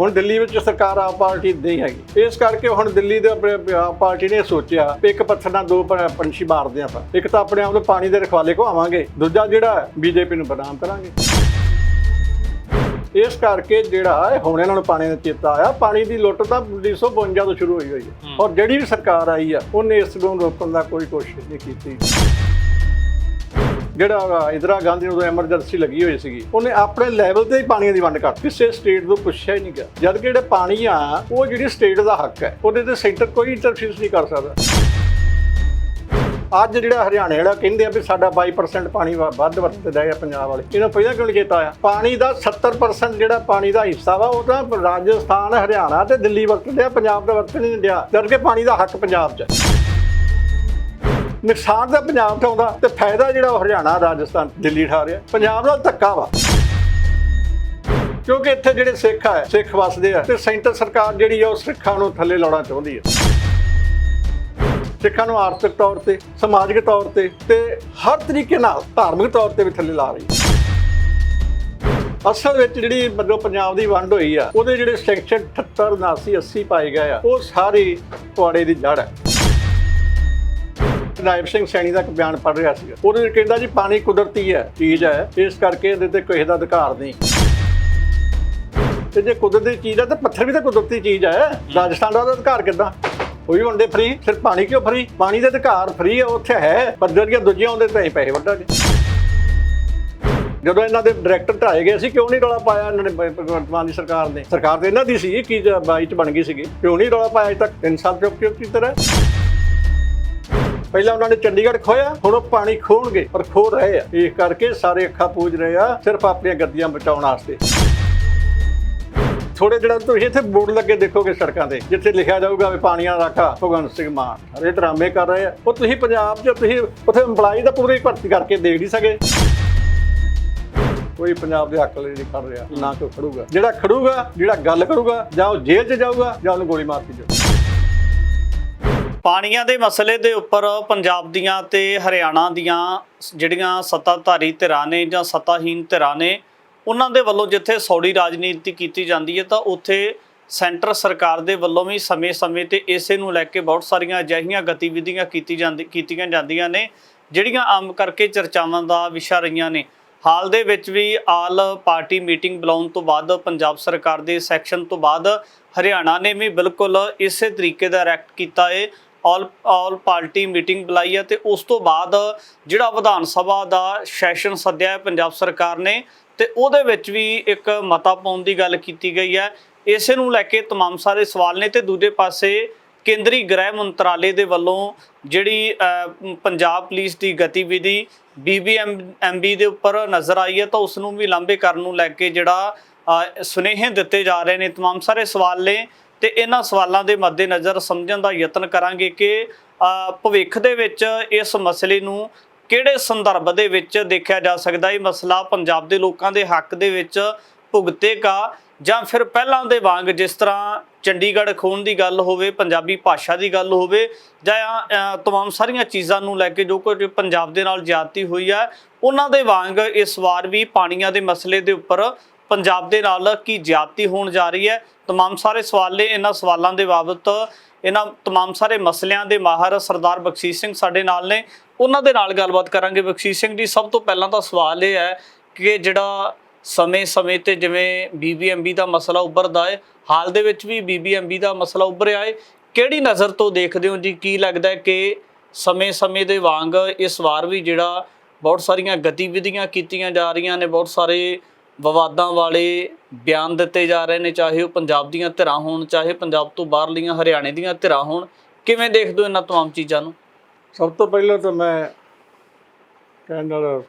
ਹੁਣ ਦਿੱਲੀ ਵਿੱਚ ਸਰਕਾਰ ਆਪ ਪਾਰਟੀ ਨਹੀਂ ਹੈਗੀ। ਇਸ ਕਰਕੇ ਹੁਣ ਦਿੱਲੀ ਦੇ ਆਪਣੇ ਆਪ ਪਾਰਟੀ ਨੇ ਸੋਚਿਆ ਵੀ ਇੱਕ ਪੱਥਰ ਨਾਲ ਦੋ ਪ- ਪੰਛੀ ਮਾਰਦੇ ਆਪਾਂ। ਇੱਕ ਤਾਂ ਆਪਣੇ ਆਪ ਨੂੰ ਪਾਣੀ ਦੇ ਰਖਵਾਲੇ ਘਵਾਵਾਂਗੇ ਦੂਜਾ ਜਿਹੜਾ ਬੀਜੇਪੀ ਨੂੰ ਬਦਨਾਮ ਕਰਾਂਗੇ। ਇਸ ਕਰਕੇ ਜਿਹੜਾ ਇਹ ਹੁਣ ਇਹਨਾਂ ਨੂੰ ਪਾਣੀ ਦਾ ਚੇਤਾ ਆਇਆ। ਪਾਣੀ ਦੀ ਲੁੱਟ ਤਾਂ 1952 ਤੋਂ ਸ਼ੁਰੂ ਹੋਈ ਹੋਈ ਹੈ। ਔਰ ਜਿਹੜੀ ਵੀ ਸਰਕਾਰ ਆਈ ਆ ਉਹਨੇ ਇਸ ਨੂੰ ਰੋਕਣ ਦਾ ਕੋਈ ਕੋਸ਼ਿਸ਼ ਨਹੀਂ ਕੀਤੀ। ਜਿਹੜਾ ਇੰਦਰਾ ਗਾਂਧੀ ਨੂੰ ਐਮਰਜੈਂਸੀ ਲੱਗੀ ਹੋਈ ਸੀਗੀ, ਉਹਨੇ ਆਪਣੇ ਲੈਵਲ ਤੇ ਹੀ ਪਾਣੀਆਂ ਦੀ ਵੰਡ ਕਰ ਕਿਸੇ ਸਟੇਟ ਨੂੰ ਪੁੱਛਿਆ ਹੀ ਨਹੀਂ ਗਿਆ। ਜਦ ਕਿ ਜਿਹੜੇ ਪਾਣੀ ਆ, ਉਹ ਜਿਹੜੀ ਸਟੇਟ ਦਾ ਹੱਕ ਹੈ, ਉਹਦੇ ਤੇ ਸੈਂਟਰ ਕੋਈ ਇੰਟਰਫੇਸ ਨਹੀਂ ਕਰ ਸਕਦਾ। ਅੱਜ ਜਿਹੜਾ ਹਰਿਆਣੇ ਵਾਲਾ ਕਹਿੰਦੇ ਆ ਵੀ ਸਾਡਾ 22% ਪਾਣੀ ਵਾ- ਵੱਧ ਵਰਤਦਾ ਹੈ ਪੰਜਾਬ ਵਾਲੇ, ਇਹਨੂੰ ਪਹਿਲਾਂ ਕਿਉਂ ਨਹੀਂ ਕੀਤਾ ਆ ਪਾਣੀ ਦਾ 70% ਜਿਹੜਾ ਪਾਣੀ ਦਾ ਹਿੱਸਾ ਵਾ, ਉਹ ਤਾਂ ਰਾਜਸਥਾਨ, ਹਰਿਆਣਾ ਤੇ ਦਿੱਲੀ ਵਰਤਦੇ ਆ, ਪੰਜਾਬ ਦਾ ਵਰਤ ਨਹੀਂ ਦਿਆ ਜਦ ਕਿ ਪਾਣੀ ਦਾ ਹੱਕ ਪੰਜਾਬ 'ਚ ਹੈ। ਨੁਕਸਾਨ ਤਾਂ ਪੰਜਾਬ 'ਚ ਆਉਂਦਾ ਤੇ ਫਾਇਦਾ ਜਿਹੜਾ ਉਹ ਹਰਿਆਣਾ, ਰਾਜਸਥਾਨ, ਦਿੱਲੀ ਠਾ ਰਿਹਾ। ਪੰਜਾਬ ਨਾਲ ਧੱਕਾ ਵਾ। ਕਿਉਂਕਿ ਇੱਥੇ ਜਿਹੜੇ ਸਿੱਖ ਆ, ਸਿੱਖ ਵਸਦੇ ਆ ਤੇ ਸੈਂਟਰ ਸਰਕਾਰ ਜਿਹੜੀ ਆ, ਉਹ ਸਿੱਖਾਂ ਨੂੰ ਥੱਲੇ ਲਾਉਣਾ ਚਾਹੁੰਦੀ ਹੈ ਸਿੱਖਾਂ ਨੂੰ ਆਰਥਿਕ ਤੌਰ ਤੇ, ਸਮਾਜਿਕ ਤੌਰ ਤੇ ਤੇ ਹਰ ਤਰੀਕੇ ਨਾਲ ਧਾਰਮਿਕ ਤੌਰ ਤੇ ਵੀ ਥੱਲੇ ਲਾ ਰਹੀ ਹੈ ਅਸਲ ਵਿੱਚ ਜਿਹੜੀ ਮਤਲਬ ਪੰਜਾਬ ਦੀ ਵੰਡ ਹੋਈ ਆ, ਉਹਦੇ ਜਿਹੜੇ ਸੈਕਸ਼ਨ 78 79 80 ਪਾਏ ਗਏ ਆ, ਉਹ ਸਾਰੇ ਪੁਆੜੇ ਦੀ ਜੜ ਹੈ ਨਾਇਬ ਸਿੰਘ ਸੈਣੀ ਦਾ ਇੱਕ ਬਿਆਨ ਪੜ੍ਹ ਰਿਹਾ ਸੀ। ਉਹਦੇ ਵਿੱਚ ਕਹਿੰਦਾ ਜੀ, ਪਾਣੀ ਕੁਦਰਤੀ ਹੈ, ਚੀਜ਼ ਹੈ, ਇਸ ਕਰਕੇ ਇਹਦੇ ਤੇ ਕਿਸੇ ਦਾ ਅਧਿਕਾਰ ਨਹੀਂ। ਤੇ ਜੇ ਕੁਦਰਤੀ ਚੀਜ਼ ਹੈ, ਤਾਂ ਪੱਥਰ ਵੀ ਤਾਂ ਕੁਦਰਤੀ ਚੀਜ਼ ਹੈ। ਰਾਜਸਥਾਨ ਦਾ ਉਹਦਾ ਅਧਿਕਾਰ ਕਿੱਦਾਂ? ਉਹ ਵੀ ਵੰਡੇ ਫ੍ਰੀ ਸਿਰਫ ਪਾਣੀ ਕਿਉਂ ਫ੍ਰੀ ਪਾਣੀ ਦਾ ਅਧਿਕਾਰ ਫ੍ਰੀ ਹੈ ਉੱਥੇ ਹੈ, ਪਰ ਜਿਹੜੀਆਂ ਦੂਜੀਆਂ ਉਹਦੇ ਤੇ ਅਸੀਂ ਪੈਸੇ ਵੱਢਾਂਗੇ। ਜਦੋਂ ਇਹਨਾਂ ਦੇ ਡਾਇਰੈਕਟਰ ਢਾਏ ਗਏ ਸੀ, ਕਿਉਂ ਨਹੀਂ ਰੌਲਾ ਪਾਇਆ ਇਹਨਾਂ ਨੇ ਭਗਵੰਤ ਮਾਨ ਦੀ ਸਰਕਾਰ ਨੇ? ਸਰਕਾਰ ਤੇ ਇਹਨਾਂ ਦੀ ਸੀ ਕੀ ਬਾਈ ਚ ਬਣ ਗਈ ਸੀਗੀ। ਕਿਉਂ ਨਹੀਂ ਰੌਲਾ ਪਾਇਆ ਅਜੇ ਤੱਕ? 3 ਸਾਲ ਚੁੱਪ ਚੁੱਪ ਕੀ ਤਰ੍ਹਾਂ ਪਹਿਲਾਂ ਉਹਨਾਂ ਨੇ ਚੰਡੀਗੜ੍ਹ ਖੋਇਆ ਹੁਣ ਉਹ ਪਾਣੀ ਖੋਣਗੇ, ਪਰ ਖੋ ਰਹੇ ਆ। ਇਸ ਕਰਕੇ ਸਾਰੇ ਅੱਖਾਂ ਪੂਜ ਰਹੇ ਆ, ਸਿਰਫ ਆਪਣੀਆਂ ਗੱਦੀਆਂ ਬਚਾਉਣ ਵਾਸਤੇ। ਥੋੜੇ ਜਿਹੜਾ ਤੁਸੀਂ ਇੱਥੇ ਬੋਰਡ ਲੱਗੇ ਦੇਖੋਗੇ ਸੜਕਾਂ ਤੇ, ਜਿੱਥੇ ਲਿਖਿਆ ਜਾਊਗਾ ਵੀ ਪਾਣੀਆਂ ਰਾਖਾ, ਭਗਵੰਤ ਸਿੰਘ ਮਾਨ। ਅਰੇ ਡਰਾਮੇ ਕਰ ਰਹੇ ਆ। ਉਹ ਤੁਸੀਂ ਪੰਜਾਬ 'ਚ, ਤੁਸੀਂ ਉੱਥੇ EMPLOYE ਦਾ ਪੂਰੀ ਭਰਤੀ ਕਰਕੇ ਦੇ ਨਹੀਂ ਸਕੇ। ਕੋਈ ਪੰਜਾਬ ਦੇ ਹੱਕ ਲਈ ਨਹੀਂ ਕਰ ਰਿਹਾ, ਨਾ ਕੋਈ ਖੜੂਗਾ। ਜਿਹੜਾ ਖੜੂਗਾ, ਜਿਹੜਾ ਗੱਲ ਕਰੂਗਾ, ਜਾਂ ਉਹ ਜੇਲ੍ਹ 'ਚ ਜਾਊਗਾ, ਜਾਂ ਉਹਨੂੰ ਗੋਲੀ ਮਾਰ ਕੇ ਜਾਊਗਾ। ਪਾਣੀਆਂ ਦੇ ਮਸਲੇ ਦੇ ਉੱਪਰ ਪੰਜਾਬ ਦੀਆਂ ਤੇ ਹਰਿਆਣਾ ਦੀਆਂ ਜਿਹੜੀਆਂ ਸੱਤਾਧਾਰੀ ਧਿਰਾਂ ਨੇ ਜਾਂ ਸੱਤਾਹੀਨ ਧਿਰਾਂ ਨੇ, ਉਹਨਾਂ ਦੇ ਵੱਲੋਂ ਜਿੱਥੇ ਸੌੜੀ ਰਾਜਨੀਤੀ ਕੀਤੀ ਜਾਂਦੀ ਹੈ, ਤਾਂ ਉੱਥੇ ਸੈਂਟਰ ਸਰਕਾਰ ਦੇ ਵੱਲੋਂ ਵੀ ਸਮੇਂ-ਸਮੇਂ ਤੇ ਇਸੇ ਨੂੰ ਲੈ ਕੇ ਬਹੁਤ ਸਾਰੀਆਂ ਅਜਿਹੀਆਂ ਗਤੀਵਿਧੀਆਂ ਕੀਤੀ ਜਾਂਦੀ, ਕੀਤੀਆਂ ਜਾਂਦੀਆਂ ਨੇ, ਜਿਹੜੀਆਂ ਆਮ ਕਰਕੇ ਚਰਚਾਵਾਂ ਦਾ ਵਿਸ਼ਾ ਰਹੀਆਂ ਨੇ। ਹਾਲ ਦੇ ਵਿੱਚ ਵੀ ਆਲ ਪਾਰਟੀ ਮੀਟਿੰਗ ਬੁਲਾਉਣ ਤੋਂ ਬਾਅਦ ਪੰਜਾਬ ਸਰਕਾਰ ਦੇ ਸੈਕਸ਼ਨ ਤੋਂ ਬਾਅਦ ਹਰਿਆਣਾ ਨੇ ਵੀ ਬਿਲਕੁਲ ਇਸੇ ਤਰੀਕੇ ਦਾ ਰੈਕਟ ਕੀਤਾ ਹੈ ਆਲ ਆਲ ਪਾਰਟੀ ਮੀਟਿੰਗ ਬੁਲਾਈ ਹੈ ਤੇ ਉਸ ਤੋਂ ਬਾਅਦ ਜਿਹੜਾ ਵਿਧਾਨ ਸਭਾ ਦਾ ਸੈਸ਼ਨ ਸੱਦਿਆ ਹੈ ਪੰਜਾਬ ਸਰਕਾਰ ਨੇ ਤੇ ਉਹਦੇ ਵਿੱਚ ਵੀ ਇੱਕ ਮਤਾ ਪਾਉਣ ਦੀ ਗੱਲ ਕੀਤੀ ਗਈ ਹੈ ਇਸੇ ਨੂੰ ਲੈ ਕੇ तमाम ਸਾਰੇ ਸਵਾਲ ਨੇ ਤੇ ਦੂਜੇ ਪਾਸੇ ਕੇਂਦਰੀ ਗ੍ਰਹਿ ਮੰਤਰਾਲੇ ਦੇ ਵੱਲੋਂ ਜਿਹੜੀ ਅਹ, ਪੰਜਾਬ ਪੁਲਿਸ ਦੀ ਗਤੀਵਿਧੀ ਬੀਬੀਐਮਬੀ ਦੇ ਉੱਪਰ ਨਜ਼ਰ ਆਈ ਹੈ ਤਾਂ ਉਸ ਨੂੰ ਵੀ ਲਾਂਭੇ ਕਰਨ ਨੂੰ ਲੈ ਕੇ ਜਿਹੜਾ ਅਹ, ਸੁਨੇਹੇ ਦਿੱਤੇ ਜਾ ਰਹੇ ਨੇ तमाम ਸਾਰੇ ਸਵਾਲ ਨੇ ਤੇ ਇਹਨਾਂ ਸਵਾਲਾਂ ਦੇ ਮੱਦੇਨਜ਼ਰ ਸਮਝਣ ਦਾ ਯਤਨ ਕਰਾਂਗੇ ਕਿ ਭਵਿੱਖ ਦੇ ਵਿੱਚ ਇਸ ਮਸਲੇ ਨੂੰ ਕਿਹੜੇ ਸੰਦਰਭ ਦੇ ਵਿੱਚ ਦੇਖਿਆ ਜਾ ਸਕਦਾ? ਇਹ ਮਸਲਾ ਪੰਜਾਬ ਦੇ ਲੋਕਾਂ ਦੇ ਹੱਕ ਦੇ ਵਿੱਚ ਭੁਗਤੇਗਾ ਜਾਂ ਫਿਰ ਪਹਿਲਾਂ ਦੇ ਵਾਂਗ ਜਿਸ ਤਰ੍ਹਾਂ ਚੰਡੀਗੜ੍ਹ ਖੋਣ ਦੀ ਗੱਲ ਹੋਵੇ ਪੰਜਾਬੀ ਭਾਸ਼ਾ ਦੀ ਗੱਲ ਹੋਵੇ ਜਾਂ ਅਹ, ਤਮਾਮ ਸਾਰੀਆਂ ਚੀਜ਼ਾਂ ਨੂੰ ਲੈ ਕੇ ਜੋ ਕੁਝ ਪੰਜਾਬ ਦੇ ਨਾਲ ਜ਼ਿਆਦਤੀ ਹੋਈ ਹੈ ਉਹਨਾਂ ਦੇ ਵਾਂਗ ਇਸ ਵਾਰ ਵੀ ਪਾਣੀਆਂ ਦੇ ਮਸਲੇ ਦੇ ਉੱਪਰ ਪੰਜਾਬ ਦੇ ਨਾਲ ਕੀ ਜ਼ਿਆਦਤੀ ਹੋਣ ਜਾ ਰਹੀ ਹੈ तमाम ਸਾਰੇ ਸਵਾਲ ਨੇ ਇਹਨਾਂ ਸਵਾਲਾਂ ਦੇ ਬਾਬਤ ਇਹਨਾਂ तमाम ਸਾਰੇ ਮਸਲਿਆਂ ਦੇ ਮਾਹਰ ਸਰਦਾਰ ਬਖਸ਼ੀਸ਼ ਸਿੰਘ ਸਾਡੇ ਨਾਲ ਨੇ ਉਹਨਾਂ ਦੇ ਨਾਲ ਗੱਲਬਾਤ ਕਰਾਂਗੇ ਬਖਸ਼ੀਸ਼ ਸਿੰਘ ਜੀ ਸਭ ਤੋਂ ਪਹਿਲਾਂ ਤਾਂ ਸਵਾਲ ਇਹ ਹੈ ਕਿ ਜਿਹੜਾ ਸਮੇਂ-ਸਮੇਂ ਤੇ ਜਿਵੇਂ ਬੀਬੀਐਮਬੀ ਦਾ ਮਸਲਾ ਉੱਭਰਦਾ ਹੈ ਹਾਲ ਦੇ ਵਿੱਚ ਵੀ ਬੀਬੀਐਮਬੀ ਦਾ ਮਸਲਾ ਉੱਭਰਿਆ ਹੈ ਕਿਹੜੀ ਨਜ਼ਰ ਤੋਂ ਦੇਖਦੇ ਹੋ ਜੀ ਕੀ ਲੱਗਦਾ ਹੈ ਕਿ ਸਮੇਂ-ਸਮੇਂ ਦੇ ਵਾਂਗ ਇਸ ਵਾਰ ਵੀ ਜਿਹੜਾ ਬਹੁਤ ਸਾਰੀਆਂ ਗਤੀਵਿਧੀਆਂ ਕੀਤੀਆਂ ਜਾ ਰਹੀਆਂ ਨੇ ਬਹੁਤ ਸਾਰੇ ਵਿਵਾਦਾਂ ਵਾਲੇ ਬਿਆਨ ਦਿੱਤੇ ਜਾ ਰਹੇ ਨੇ ਚਾਹੇ ਉਹ ਪੰਜਾਬ ਦੀਆਂ ਧਿਰਾਂ ਹੋਣ ਚਾਹੇ ਪੰਜਾਬ ਤੋਂ ਬਾਹਰਲੀਆਂ ਹਰਿਆਣੇ ਦੀਆਂ ਧਿਰਾਂ ਹੋਣ ਕਿਵੇਂ ਦੇਖਦੇ ਹੋ ਇਹਨਾਂ ਤਮਾਮ ਚੀਜ਼ਾਂ ਨੂੰ? ਸਭ ਤੋਂ ਪਹਿਲਾਂ ਤਾਂ ਮੈਂ ਕੈਨਲ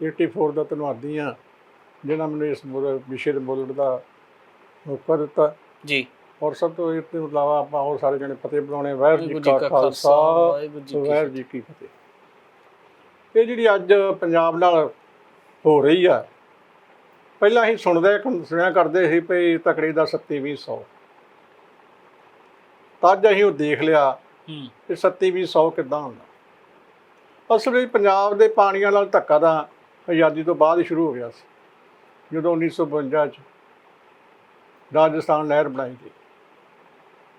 84 ਦਾ ਧੰਨਵਾਦੀ ਹਾਂ ਜਿਹਨਾਂ ਮੈਨੂੰ ਇਸ ਵਿਸ਼ੇ ਦੇ ਬੋਲਣ ਦਾ ਮੌਕਾ ਦਿੱਤਾ। ਜੀ। ਔਰ ਸਭ ਤੋਂ ਇਹ ਤੋਂ ਇਲਾਵਾ ਆਪਾਂ ਹੋਰ ਸਾਰੇ ਜਣੇ ਫਤਿਹ ਬੁਲਾਉਣੇ ਵਾਹਿਗੁਰੂ ਜੀ ਕਾ ਖਾਲਸਾ ਵਾਹਿਗੁਰੂ ਜੀ ਕੀ ਫਤਿਹ। ਇਹ ਜਿਹੜੀ ਅੱਜ ਪੰਜਾਬ ਨਾਲ ਹੋ ਰਹੀ ਆ ਪਹਿਲਾਂ ਹੀ ਸੁਣਦੇ ਸੁਣਿਆ ਕਰਦੇ ਸੀ ਭਈ ਤਕੜੀ ਦਾ 3700 ਤਾਂ ਅੱਜ ਅਸੀਂ ਉਹ ਦੇਖ ਲਿਆ ਹੂੰ। ਕਿ 3700 ਕਿੱਦਾਂ ਹੁੰਦਾ। ਅਸਲ ਵਿੱਚ ਪੰਜਾਬ ਦੇ ਪਾਣੀਆਂ ਨਾਲ ਧੱਕਾ ਦਾ ਆਜ਼ਾਦੀ ਤੋਂ ਬਾਅਦ ਹੀ ਸ਼ੁਰੂ ਹੋ ਗਿਆ ਸੀ। ਜਦੋਂ 1952 ਚ ਰਾਜਸਥਾਨ ਨਹਿਰ ਬਣਾਈ ਗਈ।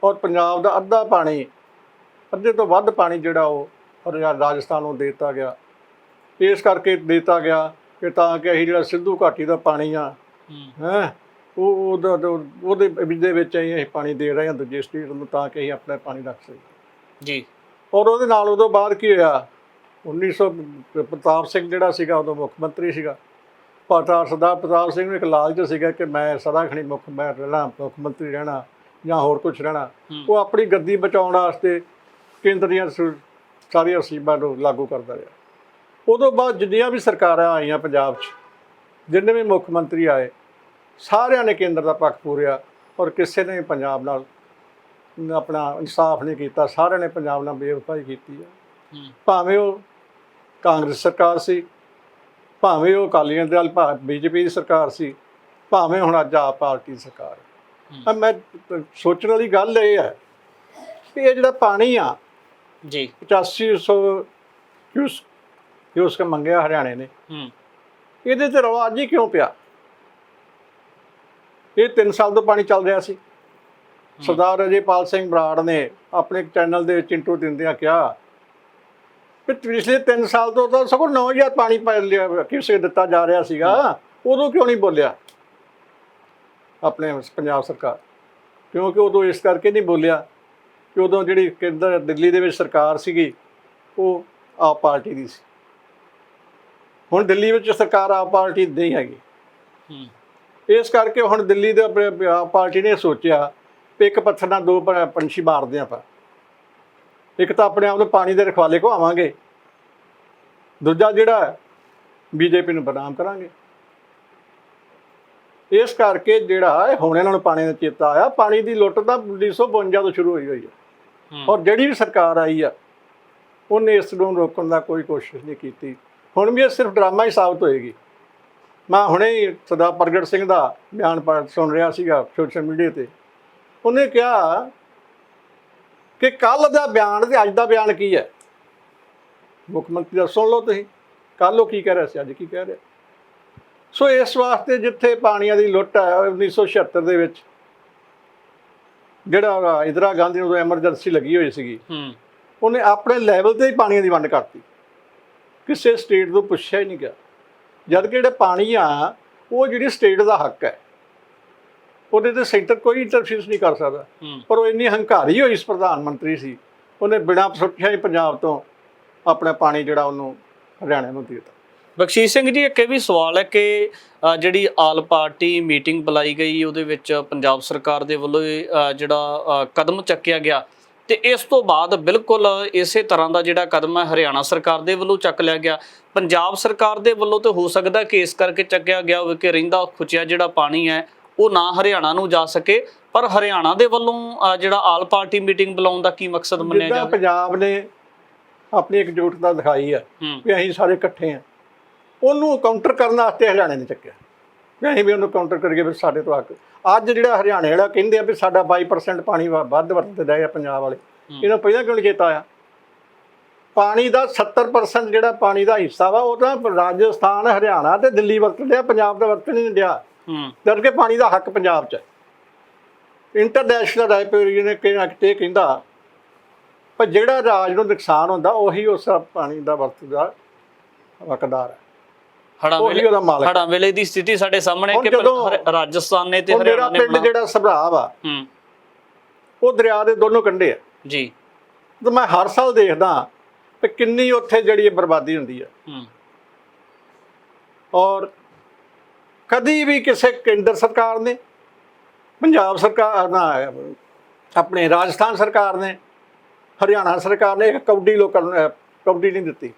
ਔਰ ਪੰਜਾਬ ਦਾ ਅੱਧਾ ਪਾਣੀ ਅੱਧੇ ਤੋਂ ਵੱਧ ਪਾਣੀ ਜਿਹੜਾ ਉਹ ਰਾਜਸਥਾਨ ਨੂੰ ਦੇ ਦਿੱਤਾ ਗਿਆ। ਇਸ ਕਰਕੇ ਦਿੱਤਾ ਗਿਆ ਕਿ ਤਾਂ ਕਿ ਅਸੀਂ ਜਿਹੜਾ ਸਿੱਧੂ ਘਾਟੀ ਦਾ ਪਾਣੀ ਆ ਹੂੰ। ਉਹ ਉਹਦਾ ਉਹਦਾ- ਉਹਦੇ ਦੇ ਵਿੱਚ ਅਸੀਂ ਅਸੀਂ ਪਾਣੀ ਦੇ ਰਹੇ ਹਾਂ ਦੂਜੇ ਸਟੇਟ ਨੂੰ ਤਾਂ ਕਿ ਅਸੀਂ ਆਪਣਾ ਪਾਣੀ ਰੱਖ ਸਕੀਏ। ਜੀ। ਔਰ ਉਹਦੇ ਨਾਲ ਉਦੋਂ ਬਾਅਦ ਕੀ ਹੋਇਆ? 1900 ਪ- ਪ੍ਰਤਾਪ ਸਿੰਘ ਜਿਹੜਾ ਸੀਗਾ ਉਦੋਂ ਮੁੱਖ ਮੰਤਰੀ ਸੀਗਾ। ਪਾਟਾ ਸਰਦਾਰ ਪ੍ਰਤਾਪ ਸਿੰਘ ਨੂੰ ਇੱਕ ਲਾਲਚ ਸੀਗਾ ਕਿ ਮੈਂ ਸਦਾ ਖਣੀ ਮੁੱਖ ਮੈਂ ਰਹਿਣਾ ਮੁੱਖ ਮੰਤਰੀ ਰਹਿਣਾ ਜਾਂ ਹੋਰ ਕੁਝ ਰਹਿਣਾ। ਉਹ ਆਪਣੀ ਗੱਦੀ ਬਚਾਉਣ ਵਾਸਤੇ ਕੇਂਦਰ ਦੀਆਂ ਸਾਰੀਆਂ ਸਕੀਮਾਂ ਨੂੰ ਲਾਗੂ ਕਰਦਾ ਰਿਹਾ। ਉਦੋਂ ਬਾਅਦ ਜਿੰਨੀਆਂ ਵੀ ਸਰਕਾਰਾਂ ਆਈਆਂ ਪੰਜਾਬ 'ਚ ਜਿੰਨੇ ਵੀ ਮੁੱਖ ਮੰਤਰੀ ਆਏ ਸਾਰਿਆਂ ਨੇ ਕੇਂਦਰ ਦਾ ਪੱਖ ਪੂਰਿਆ ਔਰ ਕਿਸੇ ਨੇ ਪੰਜਾਬ ਨਾਲ ਆਪਣਾ ਇਨਸਾਫ ਨਹੀਂ ਕੀਤਾ ਸਾਰਿਆਂ ਨੇ ਪੰਜਾਬ ਨਾਲ ਬੇਵਫਾਈ ਕੀਤੀ ਹੈ। ਭਾਵੇਂ ਉਹ ਕਾਂਗਰਸ ਸਰਕਾਰ ਸੀ ਭਾਵੇਂ ਉਹ ਅਕਾਲੀਆਂ ਦਲ ਬੀਜੇਪੀ ਦੀ ਸਰਕਾਰ ਸੀ ਭਾਵੇਂ ਹੁਣ ਅੱਜ ਆਪ ਪਾਰਟੀ ਦੀ ਸਰਕਾਰ ਮੈਂ ਸੋਚਣ ਵਾਲੀ ਗੱਲ ਇਹ ਹੈ ਕਿ ਇਹ ਜਿਹੜਾ ਪਾਣੀ ਆ ਜੀ। 8500 ਕਿਊਸ ਕਿਊਸ ਮੰਗਿਆ ਹਰਿਆਣੇ ਨੇ। ਹੂੰ। ਇਹਦੇ ਤੇ ਰੌਲਾ ਅੱਜ ਹੀ ਕਿਉਂ ਪਿਆ? ਇਹ 3 ਸਾਲ ਤੋਂ ਪਾਣੀ ਚੱਲ ਰਿਹਾ ਸੀ। ਸਰਦਾਰ ਅਜੇਪਾਲ ਸਿੰਘ ਬਰਾੜ ਨੇ ਆਪਣੇ ਚੈਨਲ ਦੇ ਵਿੱਚ ਇੰਟਰਵਿਊ ਦਿੰਦਿਆਂ ਕਿਹਾ ਕਿ ਪਿਛਲੇ 3 ਸਾਲ ਤੋਂ ਤਾਂ ਸਗੋਂ 9000 ਪਾਣੀ ਪਾ ਲਿਆ ਕਿਸੇ ਦਿੱਤਾ ਜਾ ਰਿਹਾ ਸੀਗਾ। ਉਦੋਂ ਕਿਉਂ ਨਹੀਂ ਬੋਲਿਆ ਆਪਣੇ ਪੰਜਾਬ ਸਰਕਾਰ? ਕਿਉਂਕਿ ਉਦੋਂ ਇਸ ਕਰਕੇ ਨਹੀਂ ਬੋਲਿਆ ਕਿ ਉਦੋਂ ਜਿਹੜੀ ਕੇਂਦਰ ਦਿੱਲੀ ਦੇ ਵਿੱਚ ਸਰਕਾਰ ਸੀਗੀ ਉਹ ਆਪ ਪਾਰਟੀ ਦੀ ਸੀ। ਹੁਣ ਦਿੱਲੀ ਵਿੱਚ ਸਰਕਾਰ ਆਪ ਪਾਰਟੀ ਦੀ ਨਹੀਂ ਹੈਗੀ। ਇਸ ਕਰਕੇ ਹੁਣ ਦਿੱਲੀ ਦੇ ਆਪਣੇ ਆਪ ਪਾਰਟੀ ਨੇ ਸੋਚਿਆ ਵੀ ਇੱਕ ਪੱਥਰ ਨਾਲ ਦੋ ਪੰਛੀ ਮਾਰਦੇ ਆਪਾਂ। ਇੱਕ ਤਾਂ ਆਪਣੇ ਆਪ ਨੂੰ ਪਾਣੀ ਦੇ ਰਖਵਾਲੇ ਘਵਾਵਾਂਗੇ ਦੂਜਾ ਜਿਹੜਾ ਬੀਜੇਪੀ ਨੂੰ ਬਦਨਾਮ ਕਰਾਂਗੇ। ਇਸ ਕਰਕੇ ਜਿਹੜਾ ਹੁਣ ਇਹਨਾਂ ਨੂੰ ਪਾਣੀ ਦਾ ਚੇਤਾ ਆਇਆ। ਪਾਣੀ ਦੀ ਲੁੱਟ ਤਾਂ 1952 ਤੋਂ ਸ਼ੁਰੂ ਹੋਈ ਹੋਈ ਹੂੰ। ਔਰ ਜਿਹੜੀ ਵੀ ਸਰਕਾਰ ਆਈ ਆ ਉਹਨੇ ਇਸ ਨੂੰ ਰੋਕਣ ਦਾ ਕੋਈ ਕੋਸ਼ਿਸ਼ ਨਹੀਂ ਕੀਤੀ। ਹੁਣ ਵੀ ਇਹ ਸਿਰਫ ਡਰਾਮਾ ਹੀ ਸਾਬਤ ਹੋਏਗੀ। ਮੈਂ ਹੁਣੇ ਹੀ ਸਰਦਾਰ ਪ੍ਰਗਟ ਸਿੰਘ ਦਾ ਬਿਆਨ ਪੜ੍ਹ ਸੁਣ ਰਿਹਾ ਸੀਗਾ ਸੋਸ਼ਲ ਮੀਡੀਆ ਤੇ। ਉਹਨੇ ਕਿਹਾ ਕਿ ਕੱਲ ਦਾ ਬਿਆਨ ਤੇ ਅੱਜ ਦਾ ਬਿਆਨ ਕੀ ਹੈ? ਮੁੱਖ ਮੰਤਰੀ ਦਾ ਸੁਣ ਲਓ ਤੁਸੀਂ। ਕੱਲ ਉਹ ਕੀ ਕਹਿ ਰਿਹਾ ਸੀ? ਅੱਜ ਕੀ ਕਹਿ ਰਿਹਾ? ਸੋ ਇਸ ਵਾਸਤੇ ਜਿੱਥੇ ਪਾਣੀਆਂ ਦੀ ਲੁੱਟ ਹੈ ਉਹ 1976 ਦੇ ਵਿੱਚ ਜਿਹੜਾ ਇੰਦਰਾ ਗਾਂਧੀ ਨੂੰ ਐਮਰਜੈਂਸੀ ਲੱਗੀ ਹੋਈ ਸੀਗੀ ਹੂੰ। ਉਹਨੇ ਆਪਣੇ ਲੈਵਲ ਤੇ ਹੀ ਪਾਣੀਆਂ ਦੀ ਵੰਡ ਕਰਤੀ। ਕਿਸੇ ਸਟੇਟ ਤੋਂ ਪੁੱਛਿਆ ਹੀ ਨਹੀਂ ਗਿਆ। ਜਦ ਕਿ ਜਿਹੜੇ ਪਾਣੀ ਆ ਉਹ ਜਿਹੜੀ ਸਟੇਟ ਦਾ ਹੱਕ ਹੈ। ਉਹਦੇ ਤੇ ਸੈਂਟਰ ਕੋਈ ਇੰਟਰਫੇਸ ਨਹੀਂ ਕਰ ਸਕਦਾ। ਪਰ ਉਹ ਇੰਨੀ ਹੰਕਾਰੀ ਹੋਈ ਇਸ ਪ੍ਰਧਾਨ ਮੰਤਰੀ ਸੀ। ਉਹਨੇ ਬਿਨਾਂ ਸੁੱਟਿਆ ਹੀ ਪੰਜਾਬ ਤੋਂ ਆਪਣਾ ਪਾਣੀ ਜਿਹੜਾ ਉਹਨੂੰ ਹਰਿਆਣਾ ਨੂੰ ਦੇ ਦਿੱਤਾ। ਬਖਸ਼ੀਸ਼ ਸਿੰਘ ਜੀ ਇੱਕ ਇਹ ਵੀ ਸਵਾਲ ਹੈ ਕਿ ਜਿਹੜੀ ਆਲ ਪਾਰਟੀ ਮੀਟਿੰਗ ਬੁਲਾਈ ਗਈ ਉਹਦੇ ਵਿੱਚ ਪੰਜਾਬ ਸਰਕਾਰ ਦੇ ਵੱਲੋਂ ਜਿਹੜਾ ਕਦਮ ਚੱਕਿਆ ਗਿਆ। ਤੇ ਇਸ ਤੋਂ ਬਾਅਦ ਬਿਲਕੁਲ ਇਸੇ ਤਰ੍ਹਾਂ ਦਾ ਜਿਹੜਾ ਕਦਮ ਹੈ ਹਰਿਆਣਾ ਸਰਕਾਰ ਦੇ ਵੱਲੋਂ ਚੱਕ ਲਿਆ ਗਿਆ। ਪੰਜਾਬ ਸਰਕਾਰ ਦੇ ਵੱਲੋਂ ਤੇ ਹੋ ਸਕਦਾ ਕਿ ਇਸ ਕਰਕੇ ਚੱਕਿਆ ਗਿਆ ਹੋਵੇ ਕਿ ਰਹਿੰਦਾ ਖੁਚਿਆ ਜਿਹੜਾ ਪਾਣੀ ਹੈ ਉਹ ਨਾ ਹਰਿਆਣਾ ਨੂੰ ਜਾ ਸਕੇ। ਪਰ ਹਰਿਆਣਾ ਦੇ ਵੱਲੋਂ ਜਿਹੜਾ ਆਲ ਪਾਰਟੀ ਮੀਟਿੰਗ ਬੁਲਾਉਣ ਦਾ ਕੀ ਮਕਸਦ ਮੰਨਿਆ ਜਿੱਦਾਂ ਜਾਵੇ? ਪੰਜਾਬ ਨੇ ਆਪਣੀ ਇੱਕਜੁੱਟਤਾ ਦਿਖਾਈ ਹੂੰ। ਵੀ ਅਸੀਂ ਸਾਰੇ ਇਕੱਠੇ ਆ। ਉਹਨੂੰ ਕਾਊਂਟਰ ਕਰਨ ਵਾਸਤੇ ਹਰਿਆਣੇ ਨੇ ਚੱਕਿਆ। ਵੀ ਅਸੀਂ ਵੀ ਉਹਨੂੰ ਕਾਊਂਟਰ ਕਰੀਏ ਫਿਰ ਸਾਡੇ ਤੋਂ ਹੱਕ ਅੱਜ ਜਿਹੜਾ ਹਰਿਆਣੇ ਵਾਲਾ ਕਹਿੰਦੇ ਆ ਵੀ ਸਾਡਾ 22% ਪਾਣੀ ਵ- ਵੱਧ ਵਰਤਦੇ ਆ ਪੰਜਾਬ ਵਾਲੇ। ਇਹਨਾਂ ਪਹਿਲਾਂ ਕਿਉਂ ਨਹੀਂ ਚੇਤਾ ਆਇਆ ਪਾਣੀ ਦਾ 70% ਜਿਹੜਾ ਪਾਣੀ ਦਾ ਹਿੱਸਾ ਵਾ ਉਹ ਤਾਂ ਰਾਜਸਥਾਨ ਹਰਿਆਣਾ ਤੇ ਦਿੱਲੀ ਵਰਤਦੇ ਆ ਪੰਜਾਬ ਦਾ ਵਰਤ ਨਹੀਂ ਡਿਆ। ਹੂੰ। ਜਦ ਕਿ ਪਾਣੀ ਦਾ ਹੱਕ ਪੰਜਾਬ 'ਚ ਹੈ। ਇੰਟਰਨੈਸ਼ਨਲ ਰਾਇਪੁਰੀ ਨੇ ਕਿਹਾ ਕਿ ਕਹਿੰਦਾ ਪਰ ਜਿਹੜਾ ਰਾਜ ਨੂੰ ਨੁਕਸਾਨ ਹੁੰਦਾ ਉਹੀ ਉਸ ਪਾਣੀ ਦਾ ਵਰਤਦਾ ਹੱਕਦਾਰ ਹੈ। ਹੜਾਂ ਉਹੀ ਵੇਲੇ ਉਹਦਾ ਮਾਲਕ ਹੈ। ਹੜਾਂ ਵੇਲੇ ਦੀ ਸਥਿਤੀ ਸਾਡੇ ਸਾਹਮਣੇ ਹੁਣ ਕਿ ਜਦੋਂ- ਹਰ- ਰਾਜਸਥਾਨ ਨੇ ਤੇ ਉਹ ਮੇਰਾ ਹਰਿਆਣਾ ਨੇ ਪਿੰਡ ਬਣਾ- ਜਿਹੜਾ ਸਭਰਾਵ ਆ ਹੂੰ। ਉਹ ਦਰਿਆ ਦੇ ਦੋਨੋਂ ਕੰਢੇ ਆ। ਜੀ। ਤੇ ਮੈਂ ਹਰ ਸਾਲ ਦੇਖਦਾ ਕਿ ਕਿੰਨੀ ਉੱਥੇ ਜਿਹੜੀ ਇਹ ਬਰਬਾਦੀ ਹੁੰਦੀ ਹੈ ਹੂੰ। ਔਰ ਕਦੀ ਵੀ ਕਿਸੇ ਕੇਂਦਰ ਸਰਕਾਰ ਨੇ ਪੰਜਾਬ ਸਰਕਾਰ ਨਾ ਆਪਣੇ ਰਾਜਸਥਾਨ ਸਰਕਾਰ ਨੇ ਹਰਿਆਣਾ ਸਰਕਾਰ ਨੇ ਇੱਕ ਕਬੱਡੀ ਲੋਕਾਂ ਨੂੰ ਅਹ, ਕਬੱਡੀ ਨਹੀਂ ਦਿੱਤੀ।